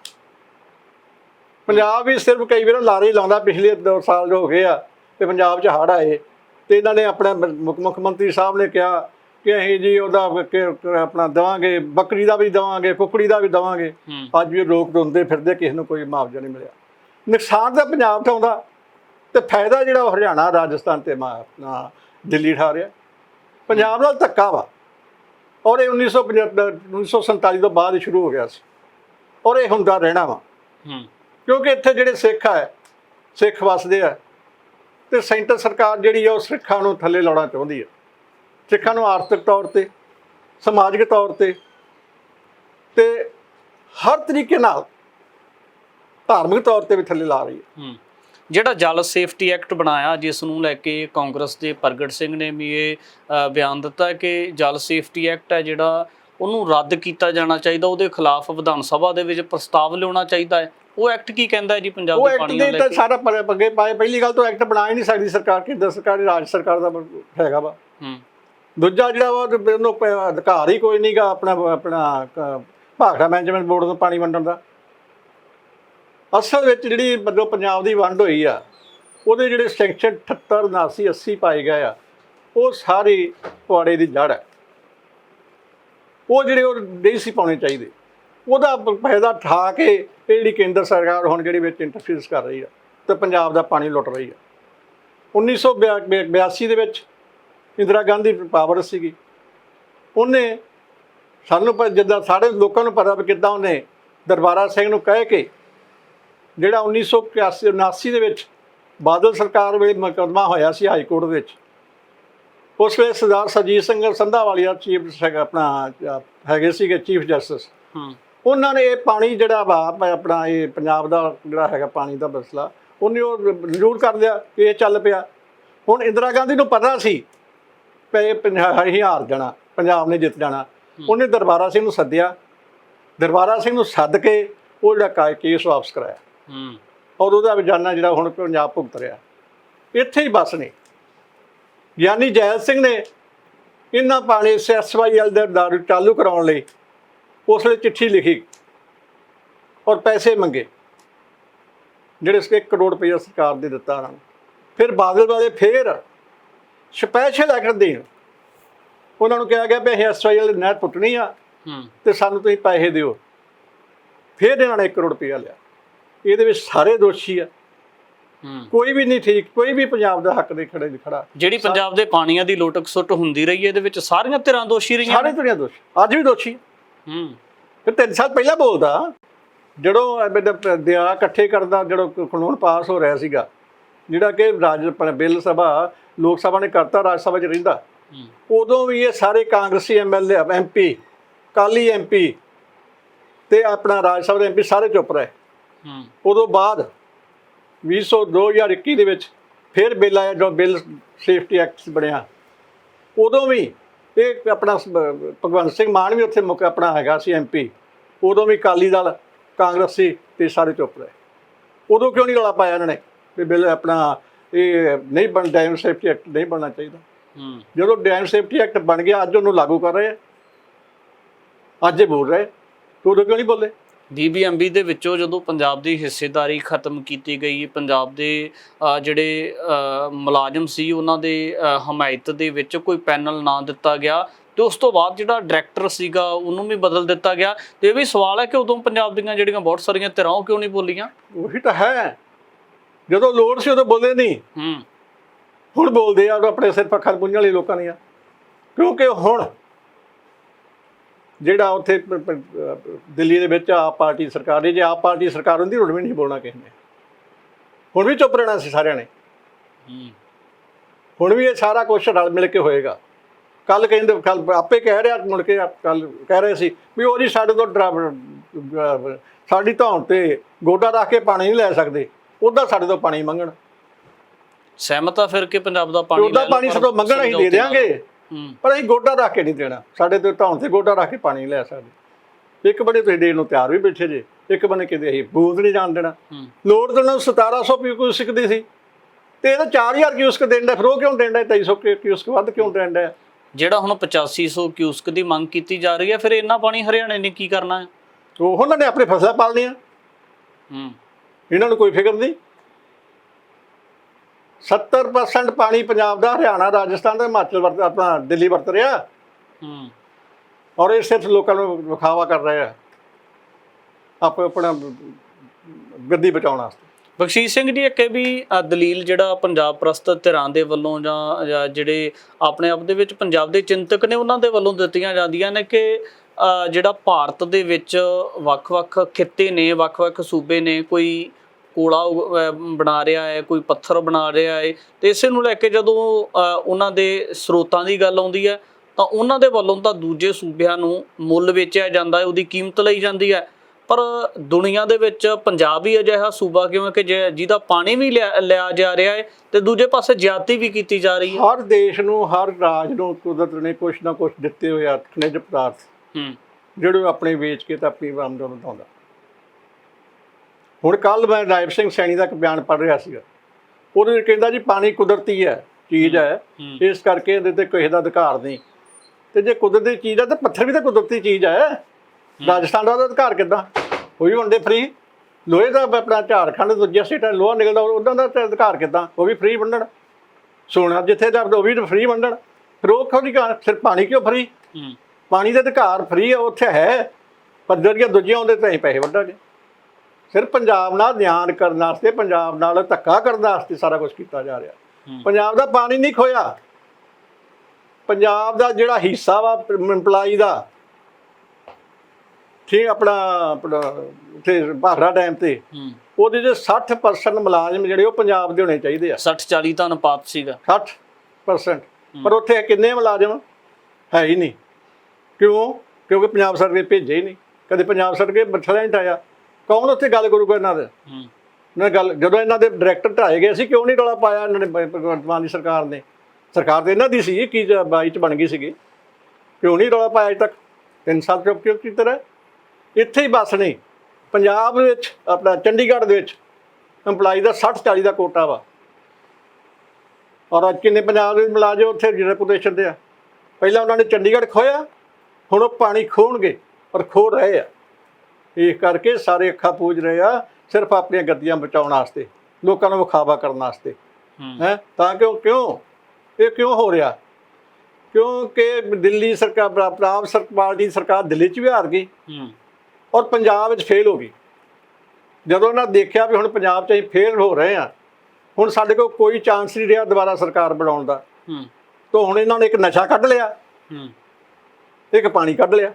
ਪੰਜਾਬ ਵੀ ਸਿਰਫ ਕਈ ਵਾਰ ਲਾਰੇ ਲਾਉਂਦਾ ਪਿਛਲੇ 2 ਸਾਲ ਜੋ ਹੋ ਗਏ ਆ ਤੇ ਪੰਜਾਬ 'ਚ ਹੜ੍ਹ ਆਏ। ਤੇ ਇਹਨਾਂ ਨੇ ਆਪਣੇ ਮੁੱਖ ਮੰਤਰੀ ਸਾਹਿਬ ਨੇ ਕਿਹਾ ਕਿ ਅਸੀਂ ਜੀ ਉਹਦਾ ਆਪਣਾ ਦੇਵਾਂਗੇ ਬੱਕਰੀ ਦਾ ਵੀ ਦੇਵਾਂਗੇ ਕੁਕੜੀ ਦਾ ਵੀ ਦੇਵਾਂਗੇ। ਅੱਜ ਵੀ ਲੋਕ ਰੋਂਦੇ ਫਿਰਦੇ ਕਿਸੇ ਨੂੰ ਕੋਈ ਮੁਆਵਜ਼ਾ ਨਹੀਂ ਮਿਲਿਆ। ਨੁਕਸਾਨ ਤਾਂ ਪੰਜਾਬ ਤੋਂ ਆਉਂਦਾ ਤੇ ਫਾਇਦਾ ਜਿਹੜਾ ਉਹ ਹਰਿਆਣਾ ਰਾਜਸਥਾਨ ਤੇ ਮਾ- ਆਪਣਾ ਦਿੱਲੀ ਠਾ ਰਿਹਾ। ਪੰਜਾਬ ਨਾਲ ਧੱਕਾ ਵਾ। ਔਰ ਇਹ 1950 1947 ਤੋਂ ਬਾਅਦ ਸ਼ੁਰੂ ਹੋ ਗਿਆ ਸੀ। ਔਰ ਇਹ ਹੁੰਦਾ ਰਹਿਣਾ ਵਾ। ਹੂੰ। ਕਿਉਂਕਿ ਇੱਥੇ ਜਿਹੜੇ ਸਿੱਖ ਆ, ਸਿੱਖ ਵਸਦੇ ਆ, ਤੇ ਸੈਂਟਰ ਸਰਕਾਰ ਜਿਹੜੀ ਆ ਉਹ ਸਿੱਖਾਂ ਨੂੰ ਥੱਲੇ ਲਾਉਣਾ ਚਾਹੁੰਦੀ ਹੈ ਸਿੱਖਾਂ ਨੂੰ ਆਰਥਿਕ ਤੌਰ ਤੇ, ਸਮਾਜਿਕ ਤੌਰ ਤੇ ਤੇ ਹਰ ਤਰੀਕੇ ਨਾਲ ਧਾਰਮਿਕ ਤੌਰ ਤੇ ਵੀ ਥੱਲੇ ਲਾ ਰਹੀ ਹੈ। ਜਿਹੜਾ ਜਲ ਸੇਫਟੀ ਐਕਟ ਬਣਾਇਆ, ਜਿਸ ਨੂੰ ਲੈ ਕੇ ਕਾਂਗਰਸ ਦੇ ਪ੍ਰਗਟ ਸਿੰਘ ਨੇ ਵੀ ਇਹ ਬਿਆਨ ਦਿੱਤਾ ਕਿ ਜਲ ਸੇਫਟੀ ਐਕਟ ਹੈ ਜਿਹੜਾ, ਉਹਨੂੰ ਰੱਦ ਕੀਤਾ ਜਾਣਾ ਚਾਹੀਦਾ, ਉਹਦੇ ਖਿਲਾਫ ਵਿਧਾਨ ਸਭਾ ਦੇ ਵਿੱਚ ਪ੍ਰਸਤਾਵ ਲਿਆਉਣਾ ਚਾਹੀਦਾ ਹੈ। ਉਹ ਐਕਟ ਕੀ ਕਹਿੰਦਾ ਜੀ ਪੰਜਾਬ ਉਹ ਦੇ ਐਕਟ ਪਾਣੀਆਂ ਦੇ ਤਾਂ ਸਾਰਾ ਪ- ਅੱਗੇ ਪਾਏ। ਪਹਿਲੀ ਗੱਲ ਤਾਂ ਐਕਟ ਬਣਾ ਹੀ ਨਹੀਂ ਸਕਦੀ ਸਰਕਾਰ ਕੇਂਦਰ ਸਰਕਾਰ ਦੀ ਰਾਜ ਸਰਕਾਰ ਦਾ ਹੈਗਾ ਵਾ। ਹੂੰ। ਦੂਜਾ ਜਿਹੜਾ ਵਾ ਉਹ ਉਹਨੂੰ ਪ- ਅਧਿਕਾਰ ਹੀ ਕੋਈ ਨਹੀਂਗਾ ਆਪਣਾ ਆਪਣਾ ਕ- ਭਾਖੜਾ ਮੈਨੇਜਮੈਂਟ ਬੋਰਡ ਤੋਂ ਪਾਣੀ ਵੰਡਣ ਦਾ। ਅਸਲ ਵਿੱਚ ਜਿਹੜੀ ਮਤਲਬ ਪੰਜਾਬ ਦੀ ਵੰਡ ਹੋਈ ਆ ਉਹਦੇ ਜਿਹੜੇ ਸੈਕਸ਼ਨ 78 79 80 ਪਾਏ ਗਏ ਆ ਉਹ ਸਾਰੇ ਪੁਆੜੇ ਦੀ ਜੜ ਹੈ ਉਹ ਜਿਹੜੇ ਉਹ ਨਹੀਂ ਸੀ ਪਾਉਣੇ ਚਾਹੀਦੇ। ਉਹਦਾ ਫਾਇਦਾ ਠਾ ਕੇ ਇਹ ਜਿਹੜੀ ਕੇਂਦਰ ਸਰਕਾਰ ਹੁਣ ਜਿਹੜੀ ਵਿੱਚ ਇੰਟਰਫੀਅਰਸ ਕਰ ਰਹੀ ਆ ਤੇ ਪੰਜਾਬ ਦਾ ਪਾਣੀ ਲੁੱਟ ਰਹੀ ਆ। 1982 ਦੇ ਵਿੱਚ ਇੰਦਰਾ ਗਾਂਧੀ ਪਾਵਰ ਸੀਗੀ। ਉਹਨੇ ਸਾਨੂੰ ਪਰ ਜਿੱਦਾਂ ਸਾਰੇ ਲੋਕਾਂ ਨੂੰ ਪਤਾ ਵੀ ਕਿੱਦਾਂ ਉਹਨੇ ਦਰਬਾਰਾ ਸਿੰਘ ਨੂੰ ਕਹਿ ਕੇ ਜਿਹੜਾ 1981 79 ਦੇ ਵਿੱਚ ਬਾਦਲ ਸਰਕਾਰ ਵੇਲੇ ਮੁਕੱਦਮਾ ਹੋਇਆ ਸੀ ਹਾਈ ਕੋਰਟ ਵਿੱਚ। ਉਸ ਵੇਲੇ ਸਰਦਾਰ ਸਰਜੀਤ ਸਿੰਘ ਸੰਧਾਵਾਲੀਆ ਚੀਫ ਹੈਗਾ ਆਪਣਾ ਹੈਗੇ ਸੀਗੇ ਚੀਫ ਜਸਟਿਸ ਉਹਨਾਂ ਨੇ ਇਹ ਪਾਣੀ ਜਿਹੜਾ ਵਾ ਪ- ਆਪਣਾ ਇਹ ਪੰਜਾਬ ਦਾ ਜਿਹੜਾ ਹੈਗਾ ਪਾਣੀ ਦਾ ਮਸਲਾ ਉਹਨੇ ਉਹ ਮਨਜ਼ੂਰ ਕਰ ਲਿਆ ਕਿ ਇਹ ਚੱਲ ਪਿਆ। ਹੁਣ ਇੰਦਰਾ ਗਾਂਧੀ ਨੂੰ ਪਤਾ ਸੀ ਇਹ ਪੰਜਾਬ ਹੀ ਹਾਰ ਜਾਣਾ ਪੰਜਾਬ ਨੇ ਜਿੱਤ ਜਾਣਾ। ਉਹਨੇ ਦਰਬਾਰਾ ਸਿੰਘ ਨੂੰ ਸੱਦਿਆ। ਦਰਬਾਰਾ ਸਿੰਘ ਨੂੰ ਸੱਦ ਕੇ ਉਹ ਜਿਹੜਾ ਕਾ- ਕੇਸ ਵਾਪਸ ਕਰਾਇਆ। ਹੂੰ। ਔਰ ਉਹਦਾ ਵਿਜਾਨਾ ਜਿਹੜਾ ਹੁਣ ਪੰਜਾਬ ਭੁਗਤ ਰਿਹਾ। ਇੱਥੇ ਹੀ ਬਸ ਨੇ। ਗਿਆਨੀ ਜੈਲ ਸਿੰਘ ਨੇ ਇਹਨਾਂ ਪਾਣੀ ਐਸਵਾਈਐਲ ਦਾ ਦਾਰੂ ਚਾਲੂ ਕਰਾਉਣ ਲਈ ਉਸ ਵੇਲੇ ਚਿੱਠੀ ਲਿਖੀ ਔਰ ਪੈਸੇ ਮੰਗੇ ਜਿਹੜੇ ਸ 1 ਕਰੋੜ ਰੁਪਏ ਸਰਕਾਰ ਦੇ ਦਿੱਤਾ ਉਹਨਾਂ ਨੂੰ। ਫਿਰ ਬਾਦਲ ਵਾਲੇ ਫੇਰ ਸਪੈਸ਼ਲ ਐਕਟ ਦੇਣ ਉਹਨਾਂ ਨੂੰ ਕਿਹਾ ਗਿਆ ਵੀ ਅਸੀਂ ਐਸਵਾਈਐਲ ਦੀ ਨਹਿਰ ਪੁੱਟਣੀ ਆ ਤੇ ਸਾਨੂੰ ਤੁਸੀਂ ਪੈਸੇ ਦਿਓ। ਫਿਰ ਇਹਨਾਂ ਨੇ 1 ਕਰੋੜ ਰੁਪਇਆ ਲਿਆ। ਇਹਦੇ ਵਿੱਚ ਸਾਰੇ ਦੋਸ਼ੀ ਆ। ਕੋਈ ਵੀ ਨਹੀਂ ਠੀਕ ਕੋਈ ਵੀ ਪੰਜਾਬ ਦਾ ਹੱਕ ਦੇ ਖੜੇ ਨਹੀਂ ਖੜਾ। ਜਿਹੜੀ ਪੰਜਾਬ ਦੇ ਪਾਣੀਆਂ ਦੀ ਲੋਟਕ ਸੁੱਟ ਹੁੰਦੀ ਰਹੀ ਹੈ ਇਹਦੇ ਵਿੱਚ ਸਾਰੀਆਂ ਧਿਰਾਂ ਦੋਸ਼ੀ ਰਹੀਆਂ ਸਾਰੇ ਦੁਨੀਆ ਦੋਸ਼ੀ ਅੱਜ ਵੀ ਦੋਸ਼ੀ ਹੂੰ। ਫਿਰ ਤਿੰਨ ਸਾਲ ਪਹਿਲਾਂ ਬੋਲਦਾ ਜਦੋਂ ਇਹਦਾ ਦਿਆ ਇਕੱਠੇ ਕਰਦਾ ਜਦੋਂ ਕਾਨੂੰਨ ਪਾਸ ਹੋ ਰਿਹਾ ਸੀਗਾ ਜਿਹੜਾ ਕਿ ਰਾਜ ਬਿੱਲ ਸਭਾ ਲੋਕ ਸਭਾ ਨੇ ਕਰਤਾ ਰਾਜ ਸਭਾ 'ਚ ਰਹਿੰਦਾ। ਹੂੰ। ਉਦੋਂ ਵੀ ਇਹ ਸਾਰੇ ਕਾਂਗਰਸੀ ਐਮਐਲਏ ਐਮਪੀ ਕਾਲੀ ਐਮਪੀ ਤੇ ਆਪਣਾ ਰਾਜ ਸਭਾ ਦੇ ਐਮਪੀ ਸਾਰੇ ਚੁੱਪ ਰਹੇ। ਹੂੰ। ਉਦੋਂ ਬਾਅਦ 2000 2021 ਦੇ ਵਿੱਚ ਫਿਰ ਬਿੱਲ ਆਇਆ ਜੋ ਬਿੱਲ ਸੇਫਟੀ ਐਕਟ ਬਣਿਆ। ਉਦੋਂ ਵੀ ਇਹ ਆਪਣਾ ਸ- ਭਗਵੰਤ ਸਿੰਘ ਮਾਨ ਵੀ ਉੱਥੇ ਮੁੱਖ ਆਪਣਾ ਹੈਗਾ ਸੀ ਐਮਪੀ ਉਦੋਂ ਵੀ ਅਕਾਲੀ ਦਲ ਕਾਂਗਰਸੀ ਤੇ ਸਾਰੇ ਚੁੱਪ ਰਹੇ। ਉਦੋਂ ਕਿਉਂ ਨਹੀਂ ਰੌਲਾ ਪਾਇਆ ਇਹਨਾਂ ਨੇ? ਵੀ ਬਿੱਲ ਆਪਣਾ ਇਹ ਨਹੀਂ ਬਣ ਡੈਮ ਸੇਫਟੀ ਐਕਟ ਨਹੀਂ ਬਣਨਾ ਚਾਹੀਦਾ। ਹੂੰ। ਜਦੋਂ ਡੈਮ ਸੇਫਟੀ ਐਕਟ ਬਣ ਗਿਆ ਅੱਜ ਉਹਨੂੰ ਲਾਗੂ ਕਰ ਰਹੇ ਆ। ਅੱਜ ਇਹ ਬੋਲ ਰਹੇ ਉਦੋਂ ਕਿਉਂ ਨਹੀਂ ਬੋਲੇ? ਬੀਬੀਐਮਬੀ ਦੇ ਵਿੱਚੋਂ ਜਦੋਂ ਪੰਜਾਬ ਦੀ ਹਿੱਸੇਦਾਰੀ ਖਤਮ ਕੀਤੀ ਗਈ ਪੰਜਾਬ ਦੇ ਜਿਹੜੇ ਮੁਲਾਜ਼ਮ ਸੀ ਉਹਨਾਂ ਦੇ ਹਮਾਇਤ ਦੇ ਵਿੱਚ ਕੋਈ ਪੈਨਲ ਨਾ ਦਿੱਤਾ ਗਿਆ ਤੇ ਉਸ ਤੋਂ ਬਾਅਦ ਜਿਹੜਾ ਡਾਇਰੈਕਟਰ ਸੀਗਾ ਉਹਨੂੰ ਵੀ ਬਦਲ ਦਿੱਤਾ ਗਿਆ। ਤੇ ਇਹ ਵੀ ਸਵਾਲ ਹੈ ਕਿ ਉਦੋਂ ਪੰਜਾਬ ਦੀਆਂ ਜਿਹੜੀਆਂ ਬਹੁਤ ਸਾਰੀਆਂ ਧਿਰਾਂ ਉਹ ਕਿਉਂ ਨਹੀਂ ਬੋਲੀਆਂ? ਉਹੀ ਤਾਂ ਹੈ। ਜਦੋਂ ਲੋੜ ਸੀ ਉਦੋਂ ਬੋਲੇ ਨਹੀਂ। ਹੂੰ। ਹੁਣ ਬੋਲਦੇ ਆ ਆਪਣੇ ਸਿਰ ਪੱਖਾਂ ਪੁੰਝਣ ਵਾਲੇ ਲੋਕਾਂ ਦੀਆਂ। ਕਿਉਂਕਿ ਹੁਣ ਜਿਹੜਾ ਉੱਥੇ ਪ- ਪ- ਅਹ ਦਿੱਲੀ ਦੇ ਵਿੱਚ ਆਪ ਪਾਰਟੀ ਸਰਕਾਰ ਹੈ ਜੇ ਆਪ ਪਾਰਟੀ ਸਰਕਾਰ ਹੁੰਦੀ ਹੁਣ ਵੀ ਨਹੀਂ ਬੋਲਣਾ ਕਿਸੇ ਨੇ। ਹੁਣ ਵੀ ਚੁੱਪ ਰਹਿਣਾ ਸੀ ਸਾਰਿਆਂ ਨੇ। ਹੂੰ। ਹੁਣ ਵੀ ਇਹ ਸਾਰਾ ਕੁਝ ਰਲ ਮਿਲ ਕੇ ਹੋਏਗਾ। ਕੱਲ ਕਹਿੰਦੇ ਕੱਲ ਆਪੇ ਕਹਿ ਰਿਹਾ ਮੁੜ ਕੇ ਕੱਲ ਕਹਿ ਰਹੇ ਸੀ ਵੀ ਉਹ ਜੀ ਸਾਡੇ ਤੋਂ ਡਰਾ- ਸਾਡੀ ਧੌਣ ਤੇ ਗੋਡਾ ਰੱਖ ਕੇ ਪਾਣੀ ਨਹੀਂ ਲੈ ਸਕਦੇ। ਉਹਦਾ ਸਾਡੇ ਤੋਂ ਪਾਣੀ ਮੰਗਣ। ਸਹਿਮਤ ਆ ਫਿਰ ਕਿ ਪੰਜਾਬ ਦਾ ਪਾਣੀ ਉਹਦਾ ਲੈ ਲਓ, ਪਾਣੀ ਪਰ ਸਾਡੇ ਤੋਂ ਮੰਗਣ ਅਸੀਂ ਦੇ ਸਮਝੌਤੇ ਨਾਲ। ਹੂੰ ਪਰ ਅਸੀਂ ਗੋਡਾ ਰੱਖ ਕੇ ਨਹੀਂ ਦੇਣਾ। ਸਾਡੇ ਤੇ ਧੌਣ ਤੇ ਗੋਡਾ ਰੱਖ ਕੇ ਪਾਣੀ ਲੈ ਸਕਦੇ। ਇੱਕ ਬਣੇ ਤੁਸੀਂ ਦੇਣ ਨੂੰ ਤਿਆਰ ਵੀ ਬੈਠੇ ਜੇ ਇੱਕ ਬਣੇ ਕਿਤੇ ਅਸੀਂ ਬੂੰਦ ਨਹੀਂ ਜਾਣ ਦੇਣਾ। ਲੋੜ ਤੋਂ 1700 ਕਿਊਸਕ ਦੀ ਸੀ। ਤੇ ਇਹਦਾ 4000 ਕਿਊਸਕ ਦੇਣ ਦਾ ਫਿਰ ਉਹ ਕਿਉਂ ਦੇਣ ਦਾ 2300 ਕਿਊਸਕ ਵੱਧ ਕਿਉਂ ਦੇਣ ਦਾ? ਜਿਹੜਾ ਹੁਣ 8500 ਕਿਊਸਕ ਦੀ ਮੰਗ ਕੀਤੀ ਜਾ ਰਹੀ ਹੈ ਫਿਰ ਇੰਨਾ ਪਾਣੀ ਹਰਿਆਣੇ ਨੇ ਕੀ ਕਰਨਾ ਹੈ? ਉਹ ਉਹਨਾਂ ਨੇ ਆਪਣੇ ਫਸਲਾਂ ਪਾਲਣੀਆਂ। ਹੂੰ। ਇਹਨਾਂ ਨੂੰ ਕੋਈ ਫਿਕਰ ਨਹੀਂ। 70% ਪਾਣੀ ਪੰਜਾਬ ਦਾ ਹਰਿਆਣਾ ਰਾਜਸਥਾਨ ਦਾ ਹਿਮਾਚਲ ਵਰਤ ਆਪਣਾ ਦਿੱਲੀ ਵਰਤ ਰਿਹਾ। ਹੂੰ। ਔਰ ਇਹ ਸਿਰਫ ਲੋਕਾਂ ਨੂੰ ਵਿਖਾਵਾ ਕਰ ਰਹੇ ਆ ਆਪ ਆਪਣਾ ਗੱਦੀ ਬਚਾਉਣ ਵਾਸਤੇ। ਬਖਸ਼ੀਸ਼ ਸਿੰਘ ਜੀ ਇੱਕ ਇਹ ਵੀ ਦਲੀਲ ਜਿਹੜਾ ਪੰਜਾਬ ਪ੍ਰਸਤੁਤ ਧਿਰਾਂ ਦੇ ਵੱਲੋਂ ਜਾਂ ਜਿਹੜੇ ਆਪਣੇ ਆਪ ਦੇ ਵਿੱਚ ਪੰਜਾਬ ਦੇ ਚਿੰਤਕ ਨੇ ਉਹਨਾਂ ਦੇ ਵੱਲੋਂ ਦਿੱਤੀਆਂ ਜਾਂਦੀਆਂ ਨੇ ਕਿ ਜਿਹੜਾ ਭਾਰਤ ਦੇ ਵਿੱਚ ਵੱਖ-ਵੱਖ ਖਿੱਤੇ ਨੇ ਵੱਖ-ਵੱਖ ਸੂਬੇ ਨੇ ਕੋਈ ਕੋਲਾ ਬਣਾ ਰਿਹਾ ਹੈ ਕੋਈ ਪੱਥਰ ਬਣਾ ਰਿਹਾ ਹੈ ਤੇ ਇਸੇ ਨੂੰ ਲੈ ਕੇ ਜਦੋਂ ਉਹਨਾਂ ਦੇ ਸਰੋਤਾਂ ਦੀ ਗੱਲ ਆਉਂਦੀ ਹੈ ਤਾਂ ਉਹਨਾਂ ਦੇ ਵੱਲੋਂ ਤਾਂ ਦੂਜੇ ਸੂਬਿਆਂ ਨੂੰ ਮੁੱਲ ਵੇਚਿਆ ਜਾਂਦਾ ਹੈ ਉਹਦੀ ਕੀਮਤ ਲਈ ਜਾਂਦੀ ਹੈ। ਪਰ ਦੁਨੀਆ ਦੇ ਵਿੱਚ ਪੰਜਾਬ ਹੀ ਅਜਿਹਾ ਸੂਬਾ ਕਿਉਂ ਕਿ ਜੇ- ਜਿਹਦਾ ਪਾਣੀ ਵੀ ਲਿਆ ਜਾ ਰਿਹਾ ਹੈ ਤੇ ਦੂਜੇ ਪਾਸੇ ਜ਼ਿਆਦਤੀ ਵੀ ਕੀਤੀ ਜਾ ਰਹੀ ਹੈ। ਹਰ ਦੇਸ਼ ਨੂੰ ਹਰ ਰਾਜ ਨੂੰ ਕੁਦਰਤ ਨੇ ਕੁਛ ਨਾ ਕੁਛ ਦਿੱਤੇ ਹੋਏ ਆ ਖਣਿਜ ਪਦਾਰਥ ਹੂੰ। ਜਿਹੜੇ ਆਪਣੇ ਵੇਚ ਕੇ ਤਾਂ ਆਪਣੀ ਆਮਦਨ ਵਧਾਉਂਦਾ। ਹੁਣ ਕੱਲ ਮੈਂ ਰਾਇਬ ਸਿੰਘ ਸੈਣੀ ਦਾ ਇੱਕ ਬਿਆਨ ਪੜ੍ਹ ਰਿਹਾ ਸੀਗਾ। ਉਹਦੇ ਵਿੱਚ ਕਹਿੰਦਾ ਜੀ ਪਾਣੀ ਕੁਦਰਤੀ ਹੈ ਚੀਜ਼ ਹੈ। ਇਸ ਕਰਕੇ ਇਹਦੇ ਤੇ ਕਿਸੇ ਦਾ ਅਧਿਕਾਰ ਨਹੀਂ। ਤੇ ਜੇ ਕੁਦਰਤੀ ਚੀਜ਼ ਹੈ ਤਾਂ ਪੱਥਰ ਵੀ ਤਾਂ ਕੁਦਰਤੀ ਚੀਜ਼ ਹੈ। ਰਾਜਸਥਾਨ ਦਾ ਉਹਦਾ ਅਧਿਕਾਰ ਕਿੱਦਾਂ? ਉਹ ਵੀ ਵੰਡੇ ਫ੍ਰੀ ਲੋਹੇ ਦਾ ਆਪਣਾ ਝਾਰਖੰਡ ਦੂਜੇ ਸਟੇਟਾਂ ਲੋਹਾ ਨਿਕਲਦਾ ਉਹਨਾਂ ਦਾ ਤਾਂ ਅਧਿਕਾਰ ਕਿੱਦਾਂ? ਉਹ ਵੀ ਫ੍ਰੀ ਵੰਡਣ। ਸੋਨਾ ਜਿੱਥੇ ਦਾ ਉਹ ਵੀ ਫ੍ਰੀ ਵੰਡਣ। ਫਿਰ ਉਹ ਕਿਉਂ ਨਹੀਂ ਕਰ? ਫਿਰ ਪਾਣੀ ਕਿਉਂ ਫ੍ਰੀ ਪਾਣੀ ਦਾ ਅਧਿਕਾਰ ਫ੍ਰੀ ਹੈ ਉੱਥੇ ਹੈ। ਪਰ ਜਿਹੜੀਆਂ ਦੂਜੀਆਂ ਉਹਦੇ ਤੇ ਅਸੀਂ ਪੈਸੇ ਵੱਢਾਂਗੇ ਸਿਰਫ ਪੰਜਾਬ ਨਾਲ ਧਿਆਨ ਕਰਨ ਵਾਸਤੇ ਪੰਜਾਬ ਨਾਲ ਧੱਕਾ ਕਰਨ ਵਾਸਤੇ ਸਾਰਾ ਕੁਝ ਕੀਤਾ ਜਾ ਰਿਹਾ। ਪੰਜਾਬ ਦਾ ਪਾਣੀ ਨਹੀਂ ਖੋਇਆ। ਪੰਜਾਬ ਦਾ ਜਿਹੜਾ ਹਿੱਸਾ ਵਾ ਇੰਪਲਾਈ ਦਾ ਠੀਕ ਆਪਣਾ ਆਪਣਾ ਉੱਥੇ ਭਾਖੜਾ ਡੈਮ ਤੇ ਉਹਦੇ ਚ 60% ਮੁਲਾਜ਼ਮ ਜਿਹੜੇ ਉਹ ਪੰਜਾਬ ਦੇ ਹੋਣੇ ਚਾਹੀਦੇ ਆ। 60 40 ਦਾ ਅਨੁਪਾਤ ਸੀਗਾ। 60% ਪਰ ਉੱਥੇ ਕਿੰਨੇ ਮੁਲਾਜ਼ਮ? ਹੈ ਹੀ ਨਹੀਂ। ਕਿਉਂ? ਕਿਉਂਕਿ ਪੰਜਾਬ ਸਰਕਾਰ ਨੇ ਭੇਜੇ ਹੀ ਨਹੀਂ। ਕਦੇ ਪੰਜਾਬ ਸਰਕਾਰ ਬਠਲਾ ਨਹੀਂ ਟਾਇਆ। ਕੌਣ ਉੱਥੇ ਗੱਲ ਕਰੂਗਾ ਇਹਨਾਂ ਦੇ? ਹੂੰ। ਨਾ ਗੱਲ ਜਦੋਂ ਇਹਨਾਂ ਦੇ ਡਾਇਰੈਕਟਰ ਢਾਏ ਗਏ ਸੀ ਕਿਉਂ ਨਹੀਂ ਰੌਲਾ ਪਾਇਆ ਇਹਨਾਂ ਨੇ ਭਗਵੰਤ ਮਾਨ ਦੀ ਸਰਕਾਰ ਨੇ? ਸਰਕਾਰ ਤੇ ਇਹਨਾਂ ਦੀ ਸੀ ਕੀ 22 ਚ ਬਣ ਗਈ ਸੀਗੀ। ਕਿਉਂ ਨਹੀਂ ਰੌਲਾ ਪਾਇਆ ਅਜੇ ਤੱਕ? ਤਿੰਨ ਸਾਲ ਚੁੱਪ ਕਿਉਂ ਕੀਤੀ ਤਰ੍ਹਾਂ ਇੱਥੇ ਹੀ ਬਸ ਨਹੀਂ ਪੰਜਾਬ ਵਿੱਚ ਆਪਣਾ ਚੰਡੀਗੜ੍ਹ ਦੇ ਵਿੱਚ EMPLOYE ਦਾ 60 40 ਦਾ ਕੋਟਾ ਵਾ। ਔਰ ਅੱਜ ਕਿੰਨੇ ਪੰਜਾਬ ਦੇ ਮੁਲਾਜ਼ਮ ਉੱਥੇ ਰੈਪੂਟੇਸ਼ਨ ਤੇ ਆ। ਪਹਿਲਾਂ ਉਹਨਾਂ ਨੇ ਚੰਡੀਗੜ੍ਹ ਖੋਇਆ ਹੁਣ ਉਹ ਪਾਣੀ ਖੋਣਗੇ ਪਰ ਖੋ ਰਹੇ ਆ। ਇਸ ਕਰਕੇ ਸਾਰੇ ਅੱਖਾਂ ਪੂਜ ਰਹੇ ਆ ਸਿਰਫ ਆਪਣੀਆਂ ਗੱਦੀਆਂ ਬਚਾਉਣ ਵਾਸਤੇ ਲੋਕਾਂ ਨੂੰ ਵਿਖਾਵਾ ਕਰਨ ਵਾਸਤੇ। ਹੂੰ। ਤਾਂ ਕਿਉਂ ਕਿਉਂ? ਇਹ ਕਿਉਂ ਹੋ ਰਿਹਾ? ਕਿਉਂਕਿ ਦਿੱਲੀ ਸਰਕਾਰ ਪੰਜਾਬ ਸਰਕਾਰ ਦੀ ਸਰਕਾਰ ਦਿੱਲੀ 'ਚ ਵੀ ਹਾਰ ਗਈ ਹੂੰ। ਔਰ ਪੰਜਾਬ ਵਿੱਚ ਫੇਲ ਹੋ ਗਈ। ਜਦੋਂ ਉਹਨਾਂ ਦੇਖਿਆ ਵੀ ਹੁਣ ਪੰਜਾਬ 'ਚ ਅਸੀਂ ਫੇਲ ਹੋ ਰਹੇ ਆ ਹੁਣ ਸਾਡੇ ਕੋਲ ਕੋਈ ਚਾਂਸ ਨਹੀਂ ਰਿਹਾ ਦੁਬਾਰਾ ਸਰਕਾਰ ਬਣਾਉਣ ਦਾ। ਹੂੰ। ਤਾਂ ਹੁਣ ਇਹਨਾਂ ਨੇ ਇੱਕ ਨਸ਼ਾ ਕੱਢ ਲਿਆ। ਹੂੰ। ਇੱਕ ਪਾਣੀ ਕੱਢ ਲਿਆ।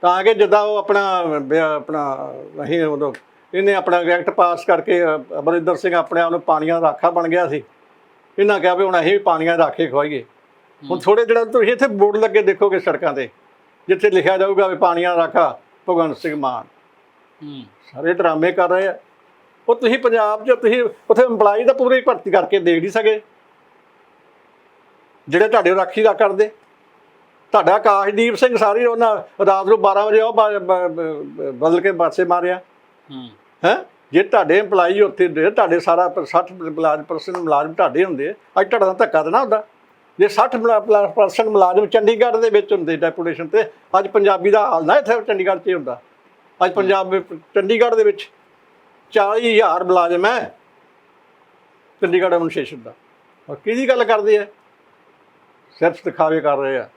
ਤਾਂ ਕਿ ਜਿੱਦਾਂ ਉਹ ਆਪਣਾ ਵਿਆ- ਆਪਣਾ ਅਸੀਂ ਉਦੋਂ ਇਹਨੇ ਆਪਣਾ ਐਕਟ ਪਾਸ ਕਰਕੇ ਅ, ਅਮਰਿੰਦਰ ਸਿੰਘ ਆਪਣੇ ਆਪ ਨੂੰ ਪਾਣੀਆਂ ਦਾ ਰਾਖਾ ਬਣ ਗਿਆ ਸੀ। ਇਹਨਾਂ ਕਿਹਾ ਵੀ ਹੁਣ ਅਸੀਂ ਵੀ ਪਾਣੀਆਂ ਦੇ ਰਾਖੇ ਖਵਾਈਏ। ਹੁਣ ਥੋੜੇ ਜਿਹੜਾ ਤੁਸੀਂ ਇੱਥੇ ਬੋਰਡ ਲੱਗੇ ਦੇਖੋਗੇ ਸੜਕਾਂ ਤੇ ਜਿੱਥੇ ਲਿਖਿਆ ਜਾਊਗਾ ਵੀ ਪਾਣੀਆਂ ਦਾ ਰਾਖਾ ਭਗਵੰਤ ਸਿੰਘ ਮਾਨ। ਹੂੰ। ਸਾਰੇ ਡਰਾਮੇ ਕਰ ਰਹੇ ਆ। ਉਹ ਤੁਸੀਂ ਪੰਜਾਬ 'ਚ ਤੁਸੀਂ ਉੱਥੇ EMPLOYE ਦਾ ਪੂਰੀ ਭਰਤੀ ਕਰਕੇ ਦੇਖ ਨਹੀਂ ਸਕੇ। ਜਿਹੜੇ ਤੁਹਾਡੇ ਰਾਖੀ ਦਾ ਕਰਦੇ। ਤੁਹਾਡਾ ਆਕਾਸ਼ਦੀਪ ਸਿੰਘ ਸਾਰੀ ਉਹਨਾਂ ਰਾਤ ਨੂੰ 12 ਵਜੇ ਉਹ ਬਦਲ ਕੇ ਪਾਸੇ ਮਾਰਿਆ। ਹੂੰ। ਜੇ ਤੁਹਾਡੇ EMPLOYE ਉੱਥੇ ਤੁਹਾਡੇ ਸਾਰਾ 60 ਮੁਲਾਜ਼ਮ ਪਰਸਨ ਮੁਲਾਜ਼ਮ ਤੁਹਾਡੇ ਹੁੰਦੇ ਅੱਜ ਤੁਹਾਡਾ ਧੱਕਾ ਤਾਂ ਨਾ ਹੁੰਦਾ। ਜੇ 60 ਪਰਸਨ ਮੁਲਾਜ਼ਮ ਚੰਡੀਗੜ੍ਹ ਦੇ ਵਿੱਚ ਹੁੰਦੇ ਡੈਪੂਟੇਸ਼ਨ ਤੇ ਅੱਜ ਪੰਜਾਬੀ ਦਾ ਹਾਲ ਨਾ ਇੱਥੇ ਚੰਡੀਗੜ੍ਹ 'ਚ ਹੁੰਦਾ। ਅੱਜ ਪੰਜਾਬ ਚੰਡੀਗੜ੍ਹ ਦੇ ਵਿੱਚ 40000 ਮੁਲਾਜ਼ਮ ਹੈ। ਚੰਡੀਗੜ੍ਹ ਐਡਮਿਨਿਸਟ੍ਰੇਸ਼ਨ ਦਾ ਔਰ ਕਿਹਦੀ ਗੱਲ ਕਰਦੇ ਆ? ਸਿਰਫ ਦਿਖਾਵੇ ਕਰ ਰਹੇ ਆ।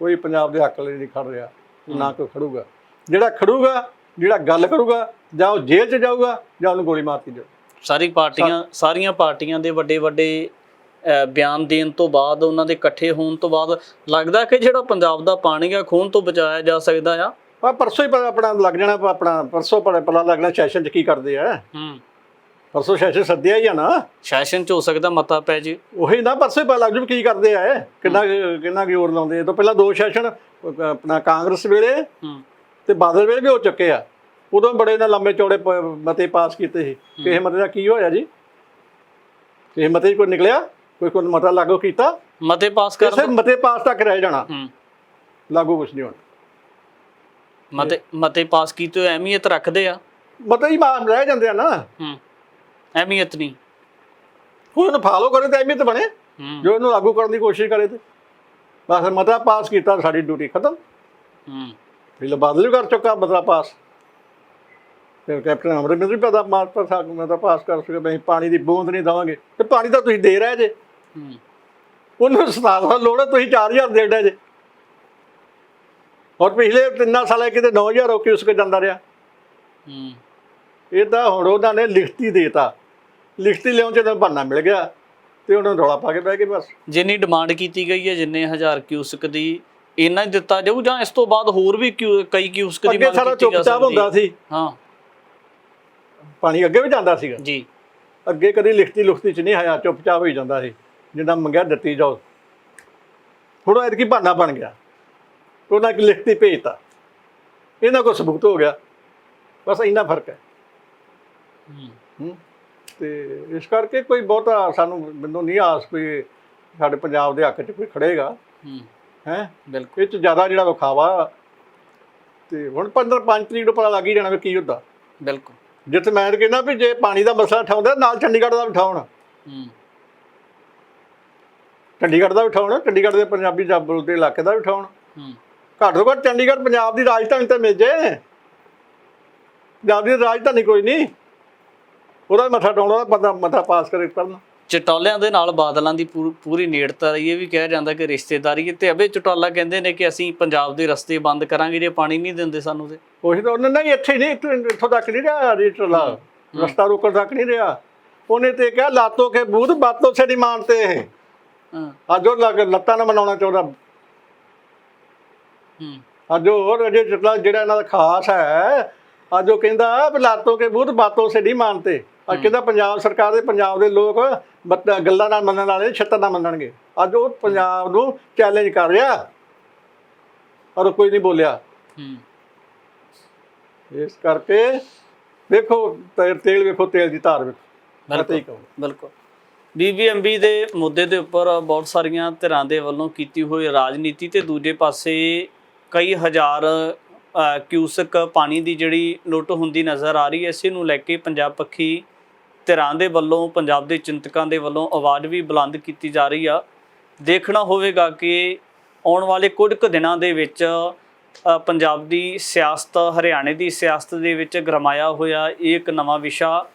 ਕੋਈ ਪੰਜਾਬ ਦੇ ਹੱਕ ਲਈ ਨਹੀਂ ਖੜ ਰਿਹਾ ਨਾ ਕੋਈ ਖੜੂਗਾ। ਜਿਹੜਾ ਖੜੂਗਾ ਜਿਹੜਾ ਗੱਲ ਕਰੂਗਾ ਜਾਂ ਉਹ ਜੇਲ੍ਹ 'ਚ ਜਾਊਗਾ ਜਾਂ ਉਹਨੂੰ ਗੋਲੀ ਮਾਰਤੀ ਜਾਊ ਸਾਰੀ ਪਾਰਟੀਆਂ ਸਾਰੀਆਂ ਪਾਰਟੀਆਂ ਦੇ ਵੱਡੇ ਵੱਡੇ ਬਿਆਨ ਦੇਣ ਤੋਂ ਬਾਅਦ ਉਹਨਾਂ ਦੇ ਇਕੱਠੇ ਹੋਣ ਤੋਂ ਬਾਅਦ ਲੱਗਦਾ ਕਿ ਜਿਹੜਾ ਪੰਜਾਬ ਦਾ ਪਾਣੀ ਆ ਖੂਨ ਤੋਂ ਬਚਾਇਆ ਜਾ ਸਕਦਾ ਆ। ਪਰਸੋਂ ਹੀ ਆਪਣਾ ਲੱਗ ਜਾਣਾ ਆਪਣਾ ਪਰਸੋਂ ਪਤਾ ਪਤਾ ਲੱਗਣਾ ਸੈਸ਼ਨ 'ਚ ਕੀ ਕਰਦੇ ਆ। ਹੂੰ। ਪਰਸੋਂ ਸੈਸ਼ਨ ਸੱਦਿਆ ਹੀ ਆ ਨਾ। ਸੈਸ਼ਨ ਚ ਹੋ ਸਕਦਾ ਮਤਾ ਪੈ ਜੇ। ਉਹੀ ਨਾ ਪਰਸੋਂ ਹੀ ਪਤਾ ਲੱਗ ਜੂ ਵੀ ਕੀ ਕਰਦੇ ਆ ਇਹ ਕਿੰਨਾ ਕਿੰਨਾ ਕੀ ਜ਼ੋਰ ਲਾਉਂਦੇ ਇਹ ਤੋਂ ਪਹਿਲਾਂ ਦੋ ਸੈਸ਼ਨ ਆਪਣਾ ਕਾਂਗਰਸ ਵੇਲੇ ਤੇ ਬਾਦਲ ਵੇਲੇ ਵੀ ਹੋ ਚੁੱਕੇ ਆ। ਉਦੋਂ ਬੜੇ ਨਾ ਲੰਮੇ ਚੌੜੇ ਮਤੇ ਪਾਸ ਕੀਤੇ ਸੀ। ਕਿਸੇ ਮਤੇ ਦਾ ਕੀ ਹੋਇਆ ਜੀ? ਕਿਸੇ ਮਤੇ ਕੋਈ ਨਿਕਲਿਆ? ਕੋਈ ਕੋਈ ਮਤਾ ਲਾਗੂ ਕੀਤਾ? ਮਤੇ ਪਾਸ ਕਰਨ ਕਿਸੇ ਮਤੇ ਪਾਸ ਤੱਕ ਰਹਿ ਜਾਣਾ। ਲਾਗੂ ਕੁਛ ਨਹੀਂ ਹੋਣਾ। ਮਤੇ ਮਤੇ ਪਾਸ ਕੀਤੇ ਅਹਿਮੀਅਤ ਰੱਖਦੇ ਆ। ਮਤੇ ਹੀ ਰਹਿ ਜਾਂਦੇ ਆ ਨਾ। ਅਹਿਮੀਅਤ ਨਹੀਂ। ਹੁਣ ਉਹਨੂੰ ਫਾਲੋ ਕਰੇ ਤਾਂ ਅਹਿਮੀਅਤ ਬਣੇ। ਹੂੰ। ਜੋ ਇਹਨੂੰ ਲਾਗੂ ਕਰਨ ਦੀ ਕੋਸ਼ਿਸ਼ ਕਰੇ ਤੇ। ਬਸ ਮਤਾ ਪਾਸ ਕੀਤਾ ਸਾਡੀ ਡਿਊਟੀ ਖਤਮ। ਹੂੰ। ਫਿਰ ਬਾਦਲ ਵੀ ਕਰ ਚੁੱਕਾ ਮਤਾ ਪਾਸ। ਫਿਰ ਕੈਪਟਨ ਅਮਰਿੰਦਰ ਵੀ ਪਤਾ ਮਾਰ ਪਰ ਸਾਕ ਮਤਾ ਪਾਸ ਕਰ ਸਕੇ ਅਸੀਂ ਪਾਣੀ ਦੀ ਬੂੰਦ ਨਹੀਂ ਦਵਾਂਗੇ। ਤੇ ਪਾਣੀ ਤਾਂ ਤੁਸੀਂ ਦੇ ਰਹੇ ਜੇ। ਹੂੰ। ਉਹਨੂੰ ਸਤਾਵਾ ਲੋੜ ਹੈ ਤੁਸੀਂ 4000 ਦੇ ਡੇ ਜੇ। ਔਰ ਪਿਛਲੇ ਤਿੰਨਾਂ ਸਾਲਾਂ 'ਚ ਕਿਤੇ 9000 ਹੋ ਕੇ ਉਸਕੇ ਜਾਂਦਾ ਰਿਹਾ। ਹੂੰ। ਇਹ ਤਾਂ ਹੁਣ ਉਹਨਾਂ ਨੇ ਲਿਖਤੀ ਦੇਤਾ। ਲਿਖਤੀ ਲਿਆਉਣ ਚ ਤਾਂ ਬਹਾਨਾ ਮਿਲ ਗਿਆ ਤੇ ਉਹਨਾਂ ਨੂੰ ਰੌਲਾ ਪਾ ਕੇ ਬਹਿ ਗਏ ਬਸ। ਜਿੰਨੀ ਡਿਮਾਂਡ ਕੀਤੀ ਗਈ ਹੈ ਜਿੰਨੇ ਹਜ਼ਾਰ ਕਿਊਸਕ ਦੀ ਇੰਨਾ ਹੀ ਦਿੱਤਾ ਜਾਊ ਜਾਂ ਇਸ ਤੋਂ ਬਾਅਦ ਹੋਰ ਵੀ ਕਈ ਕਿਊਸਕ ਦੀ ਮੰਗ ਕੀਤੀ ਜਾ ਚੁੱਪਚਾਪ ਸਕਦੀ ਹੁੰਦਾ ਸੀ। ਹਾਂ। ਪਾਣੀ ਅੱਗੇ ਵੀ ਜਾਂਦਾ ਸੀਗਾ। ਜੀ। ਅੱਗੇ ਕਦੀ ਲਿਖਤੀ ਲੁਖਤੀ ਚ ਨਹੀਂ ਆਇਆ ਚੁੱਪਚਾਪ ਹੋਈ ਜਾਂਦਾ ਸੀ। ਜਿੰਨਾ ਮੰਗਿਆ ਦਿੱਤੀ ਜਾਓ। ਥੋੜਾ ਐਤਕੀ ਬਹਾਨਾ ਬਣ ਗਿਆ। ਉਹਨਾਂ ਕਿ ਲਿਖਤੀ ਭੇਜਤਾ। ਇਹਨਾਂ ਕੋਲ ਸਬੂਤ ਹੋ ਗਿਆ। ਬਸ ਇੰਨਾ ਫ਼ਰਕ ਹੈ। ਹੂੰ। ਤੇ ਇਸ ਕਰਕੇ ਕੋਈ ਬਹੁਤਾ ਸਾਨੂੰ ਮੈਨੂੰ ਨਹੀਂ ਆਸ ਕੋਈ ਸਾਡੇ ਪੰਜਾਬ ਦੇ ਹੱਕ 'ਚ ਕੋਈ ਖੜੇਗਾ। ਹੂੰ। ਹੈ? ਬਿਲਕੁਲ। ਇਹ 'ਚ ਜ਼ਿਆਦਾ ਜਿਹੜਾ ਵਿਖਾਵਾ ਤੇ ਹੁਣ 15 5 ਤਰੀਕ ਨੂੰ ਪਤਾ ਲੱਗ ਹੀ ਜਾਣਾ ਵੀ ਕੀ ਹੁੰਦਾ। ਬਿਲਕੁਲ। ਜਿੱਥੇ ਮੈਂ ਕਹਿੰਦਾ ਵੀ ਜੇ ਪਾਣੀ ਦਾ ਮਸਲਾ ਉਠਾਉਂਦਾ ਨਾਲ ਚੰਡੀਗੜ੍ਹ ਦਾ ਉਠਾਉਣ ਹੂੰ। ਚੰਡੀਗੜ੍ਹ ਦਾ ਉਠਾਉਣ ਚੰਡੀਗੜ੍ਹ ਦੇ ਪੰਜਾਬੀ ਜਾਂ ਬੋਲਦੇ ਇਲਾਕੇ ਦਾ ਉਠਾਉਣ ਹੂੰ। ਘੱਟ ਤੋਂ ਘੱਟ ਚੰਡੀਗੜ੍ਹ ਪੰਜਾਬ ਦੀ ਰਾਜਧਾਨੀ ਤਾਂ ਮਿਲ ਜੇ। ਪੰਜਾਬ ਦੀ ਰਾਜਧਾਨੀ ਕੋਈ ਨਹੀਂ। ਉਹਦਾ ਮੱਥਾ ਟਾਉਣਾ ਬੰਦਾ ਮੱਥਾ ਪਾਸ ਕਰੇ ਕਰਨ ਚਟੌਲਿਆਂ ਦੇ ਨਾਲ ਬਾਦਲਾਂ ਦੀ ਪੂਰ- ਪੂਰੀ ਨੇੜਤਾ ਰਹੀ ਇਹ ਵੀ ਕਿਹਾ ਜਾਂਦਾ ਕਿ ਰਿਸ਼ਤੇਦਾਰੀ ਹੈ। ਤੇ ਅਬੇ ਚਟੌਲਾ ਕਹਿੰਦੇ ਨੇ ਕਿ ਅਸੀਂ ਪੰਜਾਬ ਦੇ ਰਸਤੇ ਬੰਦ ਕਰਾਂਗੇ ਜੇ ਪਾਣੀ ਨਹੀਂ ਦਿੰਦੇ ਸਾਨੂੰ ਤੇ। ਉਹੀ ਤਾਂ ਉਹਨੇ ਨਹੀਂ ਇੱਥੇ ਨਹੀਂ ਇੱਥੋਂ ਇੱਥੋਂ ਤੱਕ ਨਹੀਂ ਰਿਹਾ ਰੀਟਲਾ ਰਸਤਾ ਰੋਕਣ ਤੱਕ ਨਹੀਂ ਰਿਹਾ। ਉਹਨੇ ਤੇ ਕਿਹਾ ਲਾਤੋਂ ਕੇ ਬੂਧ ਬਾਤੋਂ ਸੇ ਨਹੀਂ ਮਾਨਤੇ ਇਹ। ਹਾਂ। ਅੱਜ ਉਹ ਲੱਗ ਲੱਤਾਂ ਨਾਲ ਮਨਾਉਣਾ ਚਾਹੁੰਦਾ। ਹੂੰ। ਅੱਜ ਉਹ ਚਟਲਾ ਜਿਹੜਾ ਇਹਨਾਂ ਦਾ ਖਾਸ ਹੈ ਅੱਜ ਉਹ ਕਹਿੰਦਾ ਵੀ ਲਾਤੋਂ ਕੇ ਬੂਧ ਬਾਤੋਂ ਸੇ ਨਹੀਂ ਮਾਨਤੇ ਅੱਜ ਕਹਿੰਦਾ ਪੰਜਾਬ ਸਰਕਾਰ ਦੇ ਪੰਜਾਬ ਦੇ ਲੋਕ ਬੱਤ- ਗੱਲਾਂ ਨਾਲ ਮੰਨਣ ਵਾਲੇ ਛੱਤਾਂ ਨਾਲ ਮੰਨਣਗੇ। ਅੱਜ ਉਹ ਪੰਜਾਬ ਨੂੰ ਚੈਲੰਜ ਕਰ ਰਿਹਾ। ਔਰ ਕੋਈ ਨਹੀਂ ਬੋਲਿਆ। ਹੂੰ। ਇਸ ਕਰਕੇ ਵੇਖੋ ਤੇ- ਤੇਲ ਵੇਖੋ ਤੇਲ ਦੀ ਧਾਰ ਵੇਖੋ। ਮੈਂ ਤਾਂ ਬਿਲਕੁਲ ਬੀਬੀਐਮਬੀ ਦੇ ਮੁੱਦੇ ਦੇ ਉੱਪਰ ਬਹੁਤ ਸਾਰੀਆਂ ਧਿਰਾਂ ਦੇ ਵੱਲੋਂ ਕੀਤੀ ਹੋਈ ਰਾਜਨੀਤੀ ਤੇ ਦੂਜੇ ਪਾਸੇ ਕਈ ਹਜ਼ਾਰ ਅ, ਕਿਊਸਕ ਪਾਣੀ ਦੀ ਜਿਹੜੀ ਲੁੱਟ ਹੁੰਦੀ ਨਜ਼ਰ ਆ ਰਹੀ ਹੈ ਇਸੇ ਨੂੰ ਲੈ ਕੇ ਪੰਜਾਬ ਪੱਖੀ ਧਿਰਾਂ ਦੇ ਵੱਲੋਂ ਪੰਜਾਬ ਦੇ ਚਿੰਤਕਾਂ ਦੇ ਵੱਲੋਂ ਆਵਾਜ਼ ਵੀ ਬੁਲੰਦ ਕੀਤੀ ਜਾ ਰਹੀ ਆ ਦੇਖਣਾ ਹੋਵੇਗਾ ਕਿ ਆਉਣ ਵਾਲੇ ਕੁਝ ਕੁ ਦਿਨਾਂ ਦੇ ਵਿੱਚ ਅ, ਪੰਜਾਬ ਦੀ ਸਿਆਸਤ ਹਰਿਆਣੇ ਦੀ ਸਿਆਸਤ ਦੇ ਵਿੱਚ ਗਰਮਾਇਆ ਹੋਇਆ ਇਹ ਇੱਕ ਨਵਾਂ ਵਿਸ਼ਾ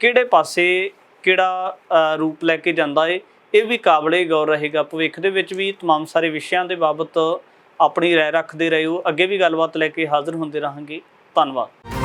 ਕਿਹੜੇ ਪਾਸੇ ਕਿਹੜਾ ਅ, ਰੂਪ ਲੈ ਕੇ ਜਾਂਦਾ ਏ ਇਹ ਵੀ ਕਾਬਲੇ ਗੌਰ ਰਹੇਗਾ ਭਵਿੱਖ ਦੇ ਵਿੱਚ ਵੀ तमाम ਸਾਰੇ ਵਿਸ਼ਿਆਂ ਦੇ ਬਾਬਤ ਆਪਣੀ ਰਾਏ ਰੱਖਦੇ ਰਹੋ ਅੱਗੇ ਵੀ ਗੱਲਬਾਤ ਲੈ ਕੇ ਹਾਜ਼ਰ ਹੁੰਦੇ ਰਹਾਂਗੇ ਧੰਨਵਾਦ